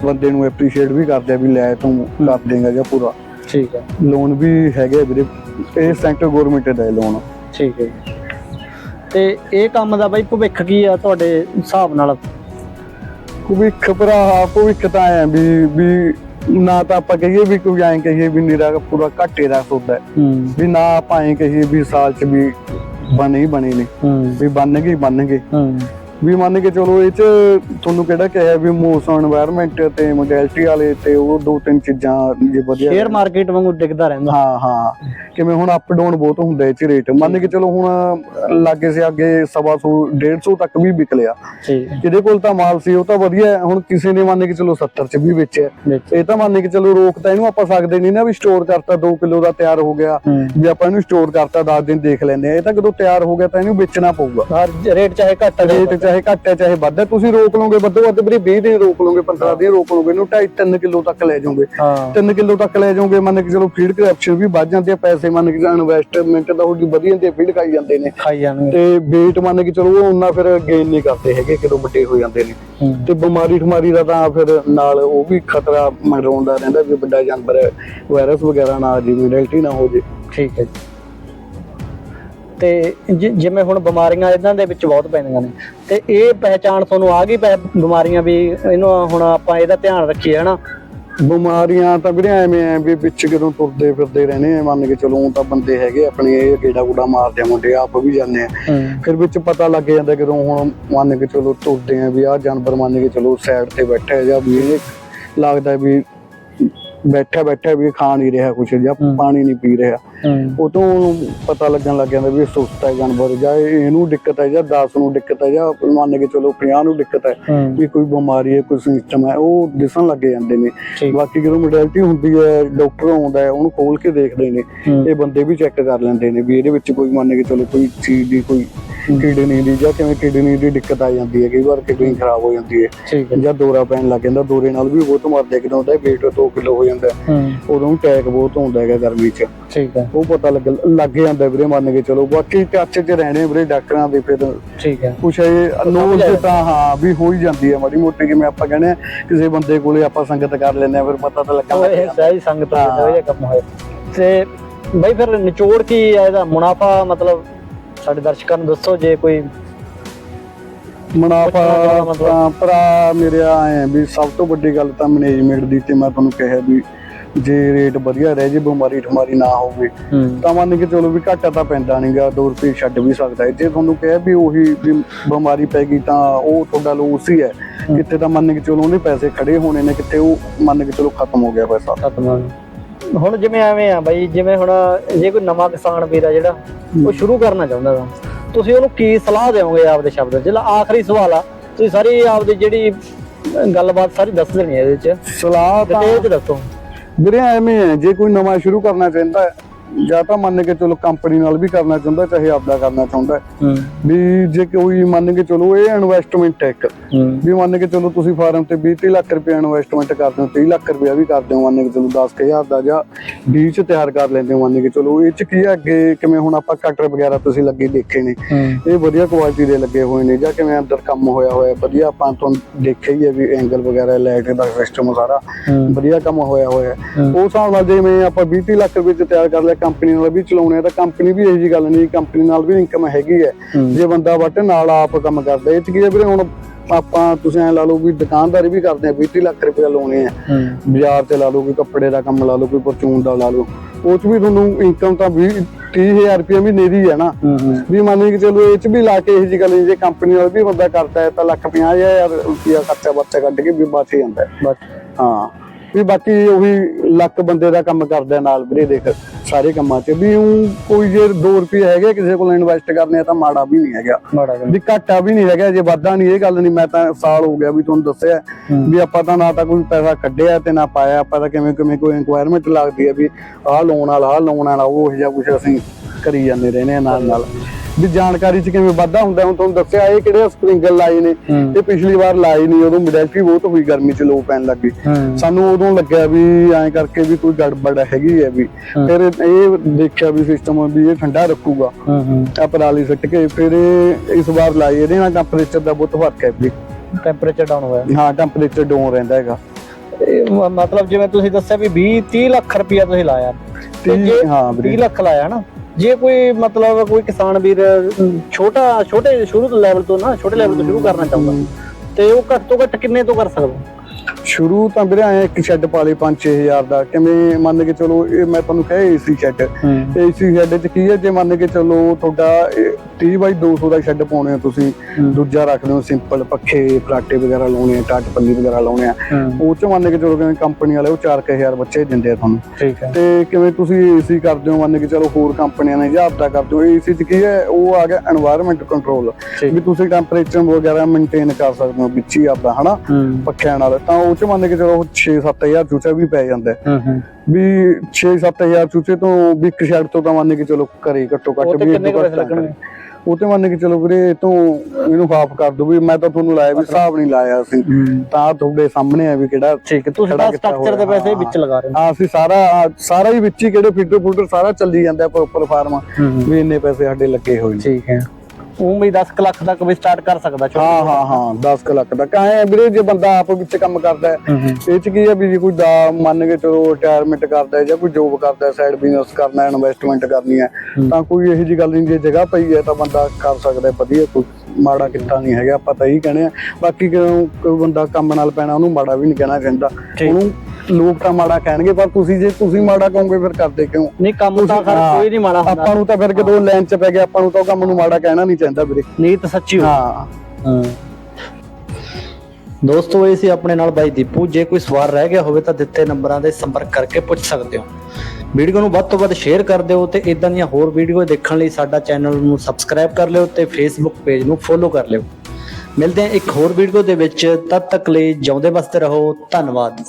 ਬੰਦੇ ਨੂੰ ਐਪਰੀਸ਼ੀਏਟ ਵੀ ਕਰਦੇ ਆ ਵੀ ਲੈ ਤੂੰ ਕਰ ਦੇਂਗਾ ਜਾਂ ਪੂਰਾ। ਠੀਕ ਹੈ। ਲੋਨ ਵੀ ਹੈਗੇ ਵੀਰੇ ਇਹ ਸੈਂਟਰ ਗਵਰਨਮੈਂਟ ਦਾ ਲੋਨ ਠੀਕ ਹੈ। ਤੇ ਇਹ ਕੰਮ ਦਾ ਬਾਈ ਭਵਿੱਖ ਕੀ ਆ ਤੁਹਾਡੇ ਹਿਸਾਬ ਨਾਲ? ਭਵਿੱਖ ਭਰਾ ਭਵਿੱਖ ਤਾਂ ਐ ਵੀ ਵੀ ਨਾ ਤਾਂ ਆਪਾਂ ਕਹੀਏ ਵੀ ਕੋਈ ਐਂ ਕਹੀਏ ਵੀ ਨਿਰਾ ਪੂਰਾ ਘਾਟੇ ਦਾ ਸੌਦਾ ਵੀ ਨਾ ਆਪਾਂ ਐਂ ਕਹੀਏ ਵੀ ਸਾਲ ਚ ਵੀ ਬਣੇ ਹੀ ਬਣੇ ਨੇ। ਵੀ ਬਣਨਗੇ ਹੀ ਬਣਨਗੇ। ਹੂੰ। ਵੀ ਮੰਨ ਕੇ ਚਲੋ ਇਹ ਚ ਤੁਹਾਨੂੰ ਕਿਹੜਾ ਕਿਹਾ ਵੀ ਮੌਸਮ এনवायरमेंट ਤੇ ਮੋਡੈਲਿਟੀ ਵਾਲੇ ਤੇ ਉਹ ਦੋ ਤਿੰਨ ਚੀਜ਼ਾਂ ਜੇ ਵਧੀਆ ਸ਼ੇਅਰ ਮਾਰਕੀਟ ਵਾਂਗੂ ਡਿੱਗਦਾ ਰਹਿੰਦਾ। ਹਾਂ ਹਾਂ। ਕਿਵੇਂ ਹੁਣ ਅਪ ਡਾਊਨ ਬਹੁਤ ਹੁੰਦਾ ਇਹ ਚ ਰੇਟ ਮੰਨ ਕੇ ਚਲੋ ਹੁਣ ਲਾਗੇ ਸੇ ਅੱਗੇ 125 150 ਤੱਕ ਵੀ ਵਿਕਲਿਆ ਜਿਹਦੇ ਕੋਲ ਤਾਂ ਮਾਲ ਸੀ ਉਹ ਤਾਂ ਵਧੀਆ ਹੁਣ ਕਿਸੇ ਨੇ ਮੰਨ ਕੇ ਚਲੋ 70 ਚ ਵੀ ਵੇਚਿਆ। ਇਹ ਤਾਂ ਮੰਨ ਕੇ ਚਲੋ ਰੋਕ ਤਾਂ ਇਹਨੂੰ ਆਪਾਂ ਸਕਦੇ ਨਹੀਂ ਨਾ ਵੀ ਸਟੋਰ ਕਰਤਾ 2 ਕਿਲੋ ਦਾ ਤਿਆਰ ਹੋ ਗਿਆ। ਜੇ ਆਪਾਂ ਇਹਨੂੰ ਸਟੋਰ ਕਰਤਾ 10 ਦਿਨ ਦੇਖ ਲੈਂਦੇ ਆ ਇਹ ਤਾਂ ਕਦੋਂ ਤਿਆਰ ਹੋ ਗਿਆ ਤਾਂ ਇਹਨੂੰ ਵੇਚਣਾ ਪਊਗਾ। ਰੇਟ ਚਾਹੇ ਘੱਟ ਰੇਟ ਚਾਹੇ ਘੱਟ ਹੈ ਚਾਹੇ ਵੱਧ ਹੈ ਤੁਸੀਂ ਰੋਕ ਲਓਗੇ ਵੱਧੋ ਵੱਧ ਵੀਰੇ 20 ਦਿਨ ਰੋਕ ਲਓਗੇ 15 ਦਿਨ ਰੋਕ ਲਓਗੇ ਇਹਨੂੰ 2.5 3 ਕਿਲੋ ਤੱਕ ਲੈ ਜਾਓਗੇ। ਹਾਂ। 3 ਕਿਲੋ ਤੱਕ ਲੈ ਜਾਓਗੇ ਮੰਨ ਕੇ ਚਲੋ ਫੀਡ ਕਰੈਪਸ਼ਨ ਵੀ ਵੱਧ ਜਾਂਦੀ ਹੈ ਪੈਸੇ ਮੰਨ ਕੇ ਇਨਵੈਸਟਮੈਂਟ ਦਾ ਉਹਦੀ ਵਧੀਆ ਹੁੰਦੀ ਹੈ ਫੀਡ ਖਾਈ ਜਾਂਦੇ ਨੇ। ਖਾਈ ਜਾਣਗੇ ਤੇ weight ਮੰਨ ਕੇ ਚਲੋ ਉਹ ਉਹਨਾਂ ਫਿਰ ਗੇਨ ਨਹੀਂ ਕਰਦੇ ਹੈਗੇ ਕਿਦੋਂ ਵੱਡੇ ਹੋ ਜਾਂਦੇ ਨੇ। ਤੇ ਬਿਮਾਰੀ ਠਮਾਰੀ ਦਾ ਤਾਂ ਫਿਰ ਨਾਲ ਉਹ ਵੀ ਖਤਰਾ ਮੰਡਰਾਉਂਦਾ ਰਹਿੰਦਾ ਵੀ ਵੱਡਾ ਜਾਨਵਰ ਵਾਇਰਸ ਵਗੈਰਾ ਨਾ ਜਿਵੇਂ ਇਮਿਊਨਿਟੀ ਨਾ ਹੋ ਜੇ। ਠੀਕ ਹੈ ਜੀ। ਤੇ ਜਿ- ਜਿਵੇਂ ਹੁਣ ਬਿਮਾਰੀਆਂ ਇਹਨਾਂ ਦੇ ਵਿੱਚ ਬਹੁਤ ਪੈਂਦੀਆਂ ਨੇ। ਤੇ ਇਹ ਪਹਿਚਾਣ ਤੁਹਾਨੂੰ ਆ ਗਈ ਪੈ- ਬਿਮਾਰੀਆਂ ਵੀ ਇਹਨੂੰ ਹੁਣ ਆਪਾਂ ਇਹਦਾ ਧਿਆਨ ਰੱਖੀਏ ਹਨਾ? ਬਿਮਾਰੀਆਂ ਤਾਂ ਵੀਰੇ ਐਵੇਂ ਐ ਵੀ ਵਿੱਚ ਜਦੋਂ ਤੁਰਦੇ ਫਿਰਦੇ ਰਹਿੰਦੇ ਆ ਮੰਨ ਕੇ ਚਲੋ ਊਂ ਤਾਂ ਬੰਦੇ ਹੈਗੇ ਆਪਣੇ ਇਹ ਗੇੜਾ ਗੂੜਾ ਮਾਰਦੇ ਆ ਮੁੰਡੇ ਆਪ ਵੀ ਜਾਂਦੇ ਆ। ਫਿਰ ਵਿੱਚ ਪਤਾ ਲੱਗ ਜਾਂਦਾ ਜਦੋਂ ਹੁਣ ਮੰਨ ਕੇ ਚਲੋ ਤੁਰਦੇ ਆ ਵੀ ਆਹ ਜਾਨਵਰ ਮੰਨ ਕੇ ਚਲੋ ਸਾਈਡ ਤੇ ਬੈਠਾ ਹੈ ਜਾਂ ਵੀ ਇਹ ਲੱਗਦਾ ਵੀ ਬੈਠਾ ਬੈਠਾ ਵੀ ਖਾ ਨਹੀਂ ਰਿਹਾ ਕੁਛ ਜਾਂ। ਪਾਣੀ ਨਹੀਂ ਪੀ ਰਿਹਾ। ਤੋਂ ਪਤਾ ਲੱਗਣ ਲੱਗ ਜਾਂਦਾ ਵੀ ਸੁਸਤ ਹੈ ਜਾਨਵਰ ਜਾਂ ਇਹ- ਇਹਨੂੰ ਦਿੱਕਤ ਹੈ ਜਾਂ 10 ਨੂੰ ਦਿੱਕਤ ਹੈ ਜਾਂ ਮੰਨ ਕੇ ਚਲੋ 50 ਨੂੰ ਦਿੱਕਤ ਹੈ ਵੀ ਕੋਈ ਬਿਮਾਰੀ ਹੈ ਕੋਈ ਸਿਸਟਮ ਹੈ ਉਹ ਦਿਸਣ ਲੱਗ ਜਾਂਦੇ ਨੇ। ਬਾਕੀ ਜਦੋਂ ਮੋਡੈਲਿਟੀ ਹੁੰਦੀ ਹੈ ਡਾਕਟਰ ਆਉਂਦਾ ਹੈ ਉਹਨੂੰ ਖੋਲ ਕੇ ਦੇਖਦੇ ਨੇ ਇਹ ਬੰਦੇ ਵੀ ਚੈੱਕ ਕਰ ਲੈਂਦੇ ਨੇ ਵੀ ਇਹਦੇ ਵਿੱਚ ਕੋਈ ਮੰਨ ਕੇ ਚਲੋ ਕੋਈ ਚੀਜ਼ ਦੀ ਕੋਈ ਕਿਡਨੀ ਦੀ ਜਾਂ ਕਿਵੇਂ ਕਿਡਨੀ ਦੀ ਦਿੱਕਤ ਆ ਜਾਂਦੀ ਹੈ ਕਈ ਵਾਰ ਕਿਡਨੀ ਖਰਾਬ ਹੋ ਜਾਂਦੀ ਹੈ ਜਾਂ ਦੌਰਾ ਪੈਣ ਲੱਗ ਜਾਂਦਾ ਦੌਰੇ ਨਾਲ ਵੀ ਬਹੁਤ ਮਰਦੇ ਕਿਦੋਂ ਹੁੰਦਾ weight 2 ਕਿਲੋ ਹੋ ਜਾਂਦਾ ਹੈ। ਹੂੰ। ਉਦੋਂ ਟੈਕ ਬਹੁਤ ਹੁੰਦਾ ਹੈਗਾ ਗਰਮੀ 'ਚ। ਠੀਕ ਹੈ। ਉਹ ਪਤਾ ਲੱਗ ਲੱਗ ਜਾਂਦਾ ਵੀਰੇ ਮੰਨ ਕੇ ਚਲੋ। ਬਾਕੀ ਟੱਚ 'ਚ ਰਹਿਣੇ ਵੀਰੇ ਡਾਕਟਰਾਂ ਦੇ ਫਿਰ ਠੀਕ ਹੈ। ਕੁਛ ਇਹ ਨੋਜ਼ ਤਾਂ ਹਾਂ ਵੀ ਹੋ ਹੀ ਜਾਂਦੀ ਹੈ ਮਾੜੀ ਮੋਟੀ ਜਿਵੇਂ ਆਪਾਂ ਕਹਿੰਦੇ ਆ ਕਿਸੇ ਬੰਦੇ ਕੋਲੇ ਆਪਾਂ ਸੰਗਤ ਕਰ ਲੈਂਦੇ ਆ ਫਿਰ ਪਤਾ ਤਾਂ ਲੱਗਣ ਉਹ ਲੱਗ ਇਹ ਜਾਂਦਾ ਸਹੀ ਸੰਗਤ ਦਾ ਇਹ ਕੰਮ ਹੋਇਆ। ਤੇ ਬਈ ਫਿਰ ਨਿਚੋੜ ਕੀ ਹੈ ਇਹਦਾ? ਮੁਨਾਫਾ ਮਤਲਬ ਸਾਡੇ ਦਰਸ਼ਕਾਂ ਨੂੰ ਦੱਸੋ ਜੇ ਕੋਈ ਮੁਨਾਫਾ। ਤਾਂ ਭਰਾ ਮੇਰੇ ਆਏ ਵੀ ਸਭ ਤੋਂ ਵੱਡੀ ਗੱਲ ਤਾਂ ਮੈਨੇਜਮੈਂਟ ਦੀ ਤੇ ਮੈਂ ਤੁਹਾਨੂੰ ਕਿਹਾ ਵੀ ਜੇ ਰੇਟ ਵਧੀਆ ਰਹਿ ਜੇ ਬਿਮਾਰੀ ਠਮਾਰੀ ਨਾ ਹੋਵੇ ਤਾਂ ਮੰਨ ਕੇ ਚਲੋ ਵੀ ਘਾਟਾ ਤਾਂ ਪੈਂਦਾ ਨਹੀਂਗਾ 2 ਰੁਪਏ ਛੱਡ ਵੀ ਸਕਦਾ। ਜੇ ਤੁਹਾਨੂੰ ਕਿਹਾ ਵੀ ਉਹੀ ਬਿਮਾਰੀ ਪੈ ਗਈ ਤਾਂ ਉਹ ਤੁਹਾਡਾ ਲੋਸ ਹੀ ਹੈ। ਕਿਤੇ ਤਾਂ ਮੰਨ ਕੇ ਚਲੋ ਉਹਨੇ ਪੈਸੇ ਖੜੇ ਹੋਣੇ ਨੇ ਕਿਤੇ ਉਹ ਮੰਨ ਕੇ ਚਲੋ ਖਤਮ ਹੋ ਗਿਆ ਪੈਸਾ। ਖਤਮ ਹੋ ਗਿਆ। ਹੁਣ ਜਿਵੇਂ ਐਵੇਂ ਆ ਬਾਈ ਜਿਵੇਂ ਹੁਣ ਜੇ ਕੋਈ ਨਵਾਂ ਕਿਸਾਨ ਵੀਰ ਆ ਜਿਹੜਾ ਉਹ ਸ਼ੁਰੂ ਕਰਨਾ ਚਾਹੁੰਦਾ ਵਾ ਤੁਸੀਂ ਉਹਨੂੰ ਕੀ ਸਲਾਹ ਦੇਵੋਗੇ ਆਪਦੇ ਸ਼ਬਦ ਜਿਹੜਾ ਆਖਰੀ ਸਵਾਲ ਆ। ਤੁਸੀਂ ਸਾਰੀ ਆਪਦੀ ਜਿਹੜੀ ਗੱਲਬਾਤ ਸਾਰੀ ਦੱਸ ਦੇਣੀ ਹੈ ਇਹਦੇ ਵਿੱਚ ਸਲਾਹ ਤਾਂ ਡਿਟੇਲ ਚ ਦੱਸੋ। ਵੀਰੇ ਐਵੇਂ ਹੈ ਜੇ ਕੋਈ ਨਵਾਂ ਸ਼ੁਰੂ ਕਰਨਾ ਚਾਹੁੰਦਾ ਹੈ ਜਾਂ ਤਾਂ ਮੰਨ ਕੇ ਚਲੋ ਕੰਪਨੀ ਨਾਲ ਵੀ ਕਰਨਾ ਚਾਹੁੰਦਾ ਚਾਹੇ ਆਪਦਾ ਕਰਨਾ ਚਾਹੁੰਦਾ। ਵੀ ਜੇ ਕੋਈ ਮੰਨ ਕੇ ਚਲੋ ਇਹ ਇਨਵੈਸਟਮੈਂਟ ਹੈ ਇੱਕ ਵੀ ਮੰਨ ਕੇ ਚਲੋ ਤੁਸੀਂ ਫਾਰਮ ਤੇ 20 30 ਲੱਖ ਰੁਪਏ ਇਨਵੈਸਟਮੈਂਟ ਕਰਦੇ ਹੋ 30 ਲੱਖ ਰੁਪਏ ਵੀ ਕਰਦੇ ਹੋ ਮੰਨ ਕੇ ਚਲੋ 10000 ਦਾ ਜਾਂ 20 ਚ ਤਿਆਰ ਕਰ ਲੈਂਦੇ ਹੋ ਮੰਨ ਕੇ ਚਲੋ। ਇਹ ਚ ਕੀ ਹੈ ਅੱਗੇ ਕਿਵੇਂ ਹੁਣ ਆਪਾਂ ਕਟਰ ਵਗੈਰਾ ਤੁਸੀਂ ਲੱਗੇ ਦੇਖੇ ਨੇ। ਇਹ ਵਧੀਆ ਕੁਆਲਿਟੀ ਦੇ ਲੱਗੇ ਹੋਏ ਨੇ ਜਾਂ ਕਿਵੇਂ ਅੰਦਰ ਕੰਮ ਹੋਇਆ ਹੋਇਆ ਵਧੀਆ ਆਪਾਂ ਤੁਹਾਨੂੰ ਦੇਖਿਆ ਹੀ ਹੈ ਵੀ ਐਂਗਲ ਵਗੈਰਾ ਲਾਈਟ ਦਾ ਸਿਸਟਮ ਸਾਰਾ ਵਧੀਆ ਕੰਮ ਹੋਇਆ ਹੋਇਆ। ਉਸ ਹਿਸਾਬ ਨਾਲ ਜਿਵੇਂ ਆਪਾਂ 20 30 ਲੱਖ ਰੁਪਏ ਚ ਤਿਆਰ ਕਰ ਲਿਆ ਕੰਪਨੀ ਨਾਲ ਵੀ ਚਲਾਉਣੇ ਆ ਤਾਂ ਕੰਪਨੀ ਵੀ ਇਹੋ ਜੀ ਗੱਲ ਨਹੀਂ ਕੰਪਨੀ ਨਾਲ ਵੀ ਇਨਕਮ ਹੈਗੀ ਹੈ। ਜੇ ਬੰਦਾ ਵੱਟ ਨਾਲ ਆਪ ਕੰਮ ਕਰਦਾ ਇਹ ਚ ਕੀ ਹੈ ਵੀਰੇ ਹੁਣ ਆਪਾਂ ਤੁਸੀਂ ਐ ਲਾ ਲਓ ਵੀ ਦੁਕਾਨਦਾਰੀ ਵੀ ਕਰਦੇ ਆ 20 30 ਲੱਖ ਰੁਪਏ ਲਾਉਣੇ ਆ। ਬਾਜ਼ਾਰ ਤੇ ਲਾ ਲਓ ਕੋਈ ਕੱਪੜੇ ਦਾ ਕੰਮ ਲਾ ਲਓ ਕੋਈ ਪਰਚੂਨ ਦਾ ਲਾ ਲਓ ਉਹ ਚ ਵੀ ਤੁਹਾਨੂੰ ਇਨਕਮ ਤਾਂ 20 30000 ਰੁਪਏ ਮਹੀਨੇ ਦੀ ਹੈ ਨਾ। ਵੀ ਮੰਨ ਕੇ ਚਲੋ ਇਹ ਚ ਵੀ ਲਾ ਕੇ ਇਹ ਜੀ ਗੱਲ ਨਹੀਂ ਜੇ ਕੰਪਨੀ ਨਾਲ ਵੀ ਬੰਦਾ ਕਰਦਾ ਹੈ ਤਾਂ ਲੱਖ 50000 ਰੁਪਇਆ ਖਰਚਾ ਬੱਚਾ ਕੱਢ ਕੇ ਵੀ ਬਚ ਜਾਂਦਾ ਹੈ। ਵੀ ਬਾਕੀ ਉਹੀ ਲੱਖ ਬੰਦੇ ਦਾ ਕੰਮ ਕਰਦਾ ਨਾਲ ਵੀਰੇ ਦੇਖ ਸਾਰੇ ਕੰਮਾਂ 'ਚ। ਵੀ ਊਂ ਕੋਈ ਜੇ 2 ਰੁਪਏ ਹੈਗੇ ਕਿਸੇ ਕੋਲ ਇਨਵੈਸਟ ਕਰਨੇ ਆ ਤਾਂ ਮਾੜਾ ਵੀ ਨਹੀਂ ਹੈਗਾ। ਵੀ ਘਾਟਾ ਵੀ ਨਹੀਂ ਹੈਗਾ ਜੇ ਵਾਧਾ ਨਹੀਂ ਇਹ ਗੱਲ ਨਹੀਂ ਮੈਂ ਤਾਂ ਸਾਲ ਹੋ ਗਿਆ ਵੀ ਤੁਹਾਨੂੰ ਦੱਸਿਆ। ਵੀ ਆਪਾਂ ਤਾਂ ਨਾ ਤਾਂ ਕੋਈ ਪੈਸਾ ਕੱਢਿਆ ਤੇ ਨਾ ਪਾਇਆ ਆਪਾਂ ਤਾਂ ਕਿਵੇਂ ਕਿਵੇਂ ਕੋਈ ਇਨਕੁਆਇਰਮੈਂਟ ਲੱਗਦੀ ਹੈ ਵੀ ਆਹ ਲੋਨ ਵਾਲਾ ਆਹ ਲੋਨ ਵਾਲਾ ਉਹ ਜਿਹਾ ਕੁਝ ਅਸੀਂ ਕਰੀ ਜਾਂਦੇ ਰਹਿੰਦੇ ਆ ਨਾਲ ਨਾਲ। ਵੀ ਜਾਣਕਾਰੀ 'ਚ ਕਿਵੇਂ ਵਾਧਾ ਹੁੰਦਾ ਹੁਣ ਤੁਹਾਨੂੰ ਦੱਸਿਆ ਇਹ ਕਿਹੜੇ ਸਪ੍ਰਿੰਗਲ ਲਾਏ ਨੇ ਇਹ ਪਿਛਲੀ ਵਾਰ ਲਾਏ ਨਹੀਂ ਉਦੋਂ ਮੋਡੈਲਿਟੀ ਬਹੁਤ ਹੋਈ ਗਰਮੀ 'ਚ ਲੋ ਪੈਣ ਲੱਗੀ ਸਾਨੂੰ ਉਦੋਂ ਲੱਗਿਆ ਵੀ ਐਂ ਕਰਕੇ ਵੀ ਕੋਈ ਗੜਬੜ ਹੈਗੀ ਹੈ ਵੀ। ਫਿਰ ਇਹ ਦੇਖਿਆ ਵੀ ਸਿਸਟਮ ਵੀ ਇਹ ਠੰਡਾ ਰੱਖੂਗਾ। ਆ ਪਰਾਲੀ ਸਿੱਟ ਕੇ ਫਿਰ ਇਸ ਵਾਰ ਲਾਈ ਇਹਦੇ ਨਾਲ ਟੈਂਪਰੇਚਰ ਦਾ ਬਹੁਤ ਫ਼ਰਕ ਹੈ ਵੀ। ਟੈਂਪਰੇਚਰ ਡਾਊਨ ਹੋਇਆ। ਹਾਂ ਟੈਂਪਰੇਚਰ ਡਾਊਨ ਰਹਿੰਦਾ ਹੈਗਾ। ਮਤਲਬ ਜਿਵੇਂ ਤੁਸੀਂ ਦੱਸਿਆ ਵੀ 20 30 ਲੱਖ ਰੁਪਇਆ ਤੁਸੀਂ ਲਾਇਆ। ਤੇ ਹਾਂ 30 ਵੀਰੇ ਲੱਖ ਲਾਇਆ ਨਾ ਜੇ ਕੋਈ ਮਤਲਬ ਕੋਈ ਕਿਸਾਨ ਵੀਰ ਛੋਟਾ, ਛੋਟੇ ਸ਼ੁਰੂ ਤੋਂ ਲੈਵਲ ਤੋਂ ਨਾ, ਛੋਟੇ ਲੈਵਲ ਤੋਂ ਸ਼ੁਰੂ ਕਰਨਾ ਚਾਹੁੰਦਾ, ਤੇ ਉਹ ਘੱਟ ਤੋਂ ਘੱਟ ਕਿੰਨੇ ਤੋਂ ਕਰ ਸਕਦਾ? ਸ਼ੁਰੂ ਤਾਂ ਵੀਰੇ ਆਏ ਇੱਕ ਸ਼ੈੱਡ ਪਾ ਲਈ 5-6000 ਦਾ। ਕਿਵੇਂ ਮੰਨ ਕੇ ਚਲੋ ਇਹ ਮੈਂ ਤੁਹਾਨੂੰ ਕਹੇ ਏਸੀ ਸ਼ੈੱਡ। ਏਸੀ ਸ਼ੈੱਡ ਚ ਕੀ ਹੈ ਜੇ ਮੰਨ ਕੇ ਚਲੋ ਤੁਹਾਡਾ 30 ਬਾਈ 200 ਦਾ ਸ਼ੈੱਡ ਪਾਉਣੇ ਆ ਤੁਸੀਂ ਦੂਜਾ ਰੱਖ ਲਿਓ ਸਿੰਪਲ ਪੱਖੇ ਪਰਾਟੇ ਵਗੈਰਾ ਲਾਉਣੇ ਆ ਟਾਟ ਪੱਲੀ ਵਗੈਰਾ ਲਾਉਣੇ ਆ। ਉਹ ਚ ਮੰਨ ਕੇ ਚਲੋ ਕਿਵੇਂ ਕੰਪਨੀ ਵਾਲੇ ਉਹ 4000 ਬੱਚੇ ਦਿੰਦੇ ਆ ਤੁਹਾਨੂੰ। ਤੇ ਕਿਵੇਂ ਤੁਸੀਂ ਏਸੀ ਕਰਦੇ ਹੋ ਮੰਨ ਕੇ ਚਲੋ ਹੋਰ ਕੰਪਨੀਆਂ ਨੇ ਜਾਂ ਆਪਦਾ ਕਰਦੇ ਹੋ ਏਸੀ ਚ ਕੀ ਹੈ ਉਹ ਆ ਗਿਆ এনवायरमेंट ਕੰਟਰੋਲ ਵੀ ਤੁਸੀਂ ਟੈਂਪਰੇਚਰ ਵਗੈਰਾ ਮੇਨਟੇਨ ਕਰ ਸਕਦੇ ਹੋ ਵਿੱਚ ਹੀ ਆਪਦਾ ਹਨਾ? ਪੱਖਿਆਂ ਨਾਲ ਉਹ ਚ ਮੰਨ ਕੇ ਚਲੋ 6-7000 ਚੂਚਾ ਵੀ ਪੈ ਜਾਂਦਾ ਹੈ। ਹੂੰ ਹੂੰ। ਵੀ 6-7000 ਚੂਚੇ ਤੋਂ ਵੀ ਇੱਕ ਸ਼ੈਡ ਤੋਂ ਤਾਂ ਮੰਨ ਕੇ ਚਲੋ ਘਰੇ ਘੱਟੋ ਘੱਟ ਉਹ ਤੇ ਵੀ ਕਿੰਨੇ ਕੁ ਪੈਸੇ ਲੱਗਣਗੇ? ਉਹ ਤੇ ਮੰਨ ਕੇ ਚਲੋ ਵੀਰੇ ਇਹ ਤੋਂ ਇਹਨੂੰ ਹਾਫ ਕਰ ਦੋ ਵੀ ਮੈਂ ਤਾਂ ਤੁਹਾਨੂੰ ਲਾਇਆ ਵੀ ਹਿਸਾਬ ਨਹੀਂ ਲਾਇਆ ਸੀ। ਤਾਂ ਤੁਹਾਡੇ ਸਾਹਮਣੇ ਆ ਵੀ ਕਿਹੜਾ ਠੀਕ ਹੈ ਤੁਸੀਂ ਤਾਂ ਸਟਰਕਚਰ ਦੇ ਪੈਸੇ ਵਿੱਚ ਲਗਾ ਰਹੇ ਹਾਂ। ਅਸੀਂ ਸਾਰਾ ਸਾਰਾ ਹੀ ਵਿੱਚ ਹੀ ਕਿਹੜੇ ਫਿਲਟਰ ਫੁਲਟਰ ਸਾਰਾ ਚੱਲੀ ਜਾਂਦਾ ਪ੍ਰੋਪਰ ਫਾਰਮ ਹੋ ਹੂੰ। ਵੀ ਇੰਨੇ ਪੈਸੇ ਸਾਡੇ ਲੱਗੇ ਹੋਏ ਨੇ। ਠੀਕ ਹੈ। ਉਹ ਵੀ 10 ਕੁ ਲੱਖ ਤੱਕ ਵੀ ਸਟਾਰਟ ਕਰ ਸਕਦਾ ਹਾਂ ਹਾਂ ਹਾਂ 10 ਕੁ ਲੱਖ ਦਾ ਕਾਹੇ ਵੀਰੇ ਜੇ ਬੰਦਾ ਆਪ ਵਿੱਚ ਕੰਮ ਕਰਦਾ ਹੈ ਇਹ ਚ ਕੀ ਹੈ ਵੀ ਜੇ ਕੋਈ ਦਾ ਮੰਨ ਕੇ ਚਲੋ ਰਿਟਾਇਰਮੈਂਟ ਕਰਦਾ ਹੈ ਜਾਂ ਕੋਈ ਜੋਬ ਕਰਦਾ ਹੈ ਸਾਈਡ ਬਿਜ਼ਨਸ ਕਰਨਾ ਹੈ ਇਨਵੈਸਟਮੈਂਟ ਕਰਨੀ ਹੈ ਤਾਂ ਕੋਈ ਇਹੋ ਜੀ ਗੱਲ ਨਹੀਂ ਜੇ ਜਗ੍ਹਾ ਪਈ ਹੈ ਤਾਂ ਬੰਦਾ ਕਰ ਸਕਦਾ ਹੈ ਵਧੀਆ ਕੋਈ ਮਾੜਾ ਕਿੱਤਾ ਨਹੀਂ ਹੈਗਾ ਆਪਾਂ ਤਾਂ ਇਹੀ ਕਹਿੰਦੇ ਆ ਬਾਕੀ ਕਿਉਂ ਕੋਈ ਬੰਦਾ ਕੰਮ ਨਾਲ ਪੈਣਾ ਉਹਨੂੰ ਮਾੜਾ ਵੀ ਨਹੀਂ ਕਹਿਣਾ ਚਾਹੀਦਾ। ਠੀਕ। ਉਹਨੂੰ ਲੋਕ ਤਾਂ ਮਾੜਾ ਕਹਿਣਗੇ ਪਰ ਤੁਸੀਂ ਜੇ ਤੁਸੀਂ ਮਾੜਾ ਕਹੋਗੇ ਫਿਰ ਕਰਦੇ ਕਿਉਂ? ਨਹੀਂ ਕੰਮ ਤਾਂ ਖਰ ਕੋਈ ਨਹੀਂ ਮਾੜਾ ਹੁੰਦਾ। ਆਪਾਂ ਨੂੰ ਤਾਂ ਫਿਰ ਜਦੋਂ ਲਾਈਨ 'ਚ ਪੈ ਗਿਆ ਆਪਾਂ ਨੂੰ ਤਾਂ ਉਹ ਕੰਮ ਨੂੰ ਮਾੜਾ ਕਹਿਣਾ ਨਹੀਂ ਚਾਹੀਦਾ ਵੀਰੇ। ਨੀਤ ਸੱਚੀ ਹੋ। ਹਾਂ। ਦੋਸਤੋ ਇਹ ਸੀ ਆਪਣੇ ਨਾਲ ਬਾਈ ਦੀਪੂ। ਜੇ ਕੋਈ ਸਵਾਲ ਰਹਿ ਗਿਆ ਹੋਵੇ ਤਾਂ ਦਿੱਤੇ ਨੰਬਰਾਂ ਤੇ ਸੰਪਰਕ ਕਰਕੇ ਪੁੱਛ ਸਕਦੇ ਹੋ। ਵੀਡੀਓ ਨੂੰ ਵੱਧ ਤੋਂ ਵੱਧ ਸ਼ੇਅਰ ਕਰ ਦਿਓ ਤੇ ਇਦਾਂ ਦੀਆਂ ਹੋਰ ਵੀਡੀਓ ਦੇਖਣ ਲਈ ਸਾਡਾ ਚੈਨਲ ਨੂੰ ਸਬਸਕ੍ਰਾਈਬ ਕਰ ਲਿਓ ਤੇ ਫੇਸਬੁੱਕ ਪੇਜ ਨੂੰ ਫੋਲੋ ਕਰ ਲਿਓ। ਮਿਲਦੇ ਹਾਂ ਇੱਕ ਹੋਰ ਵੀਡੀਓ ਦੇ ਵਿੱਚ। ਤਦ ਤੱਕ ਲਈ ਜਿਉਂਦੇ ਵਸਦੇ ਰਹੋ। ਧੰਨਵਾਦ।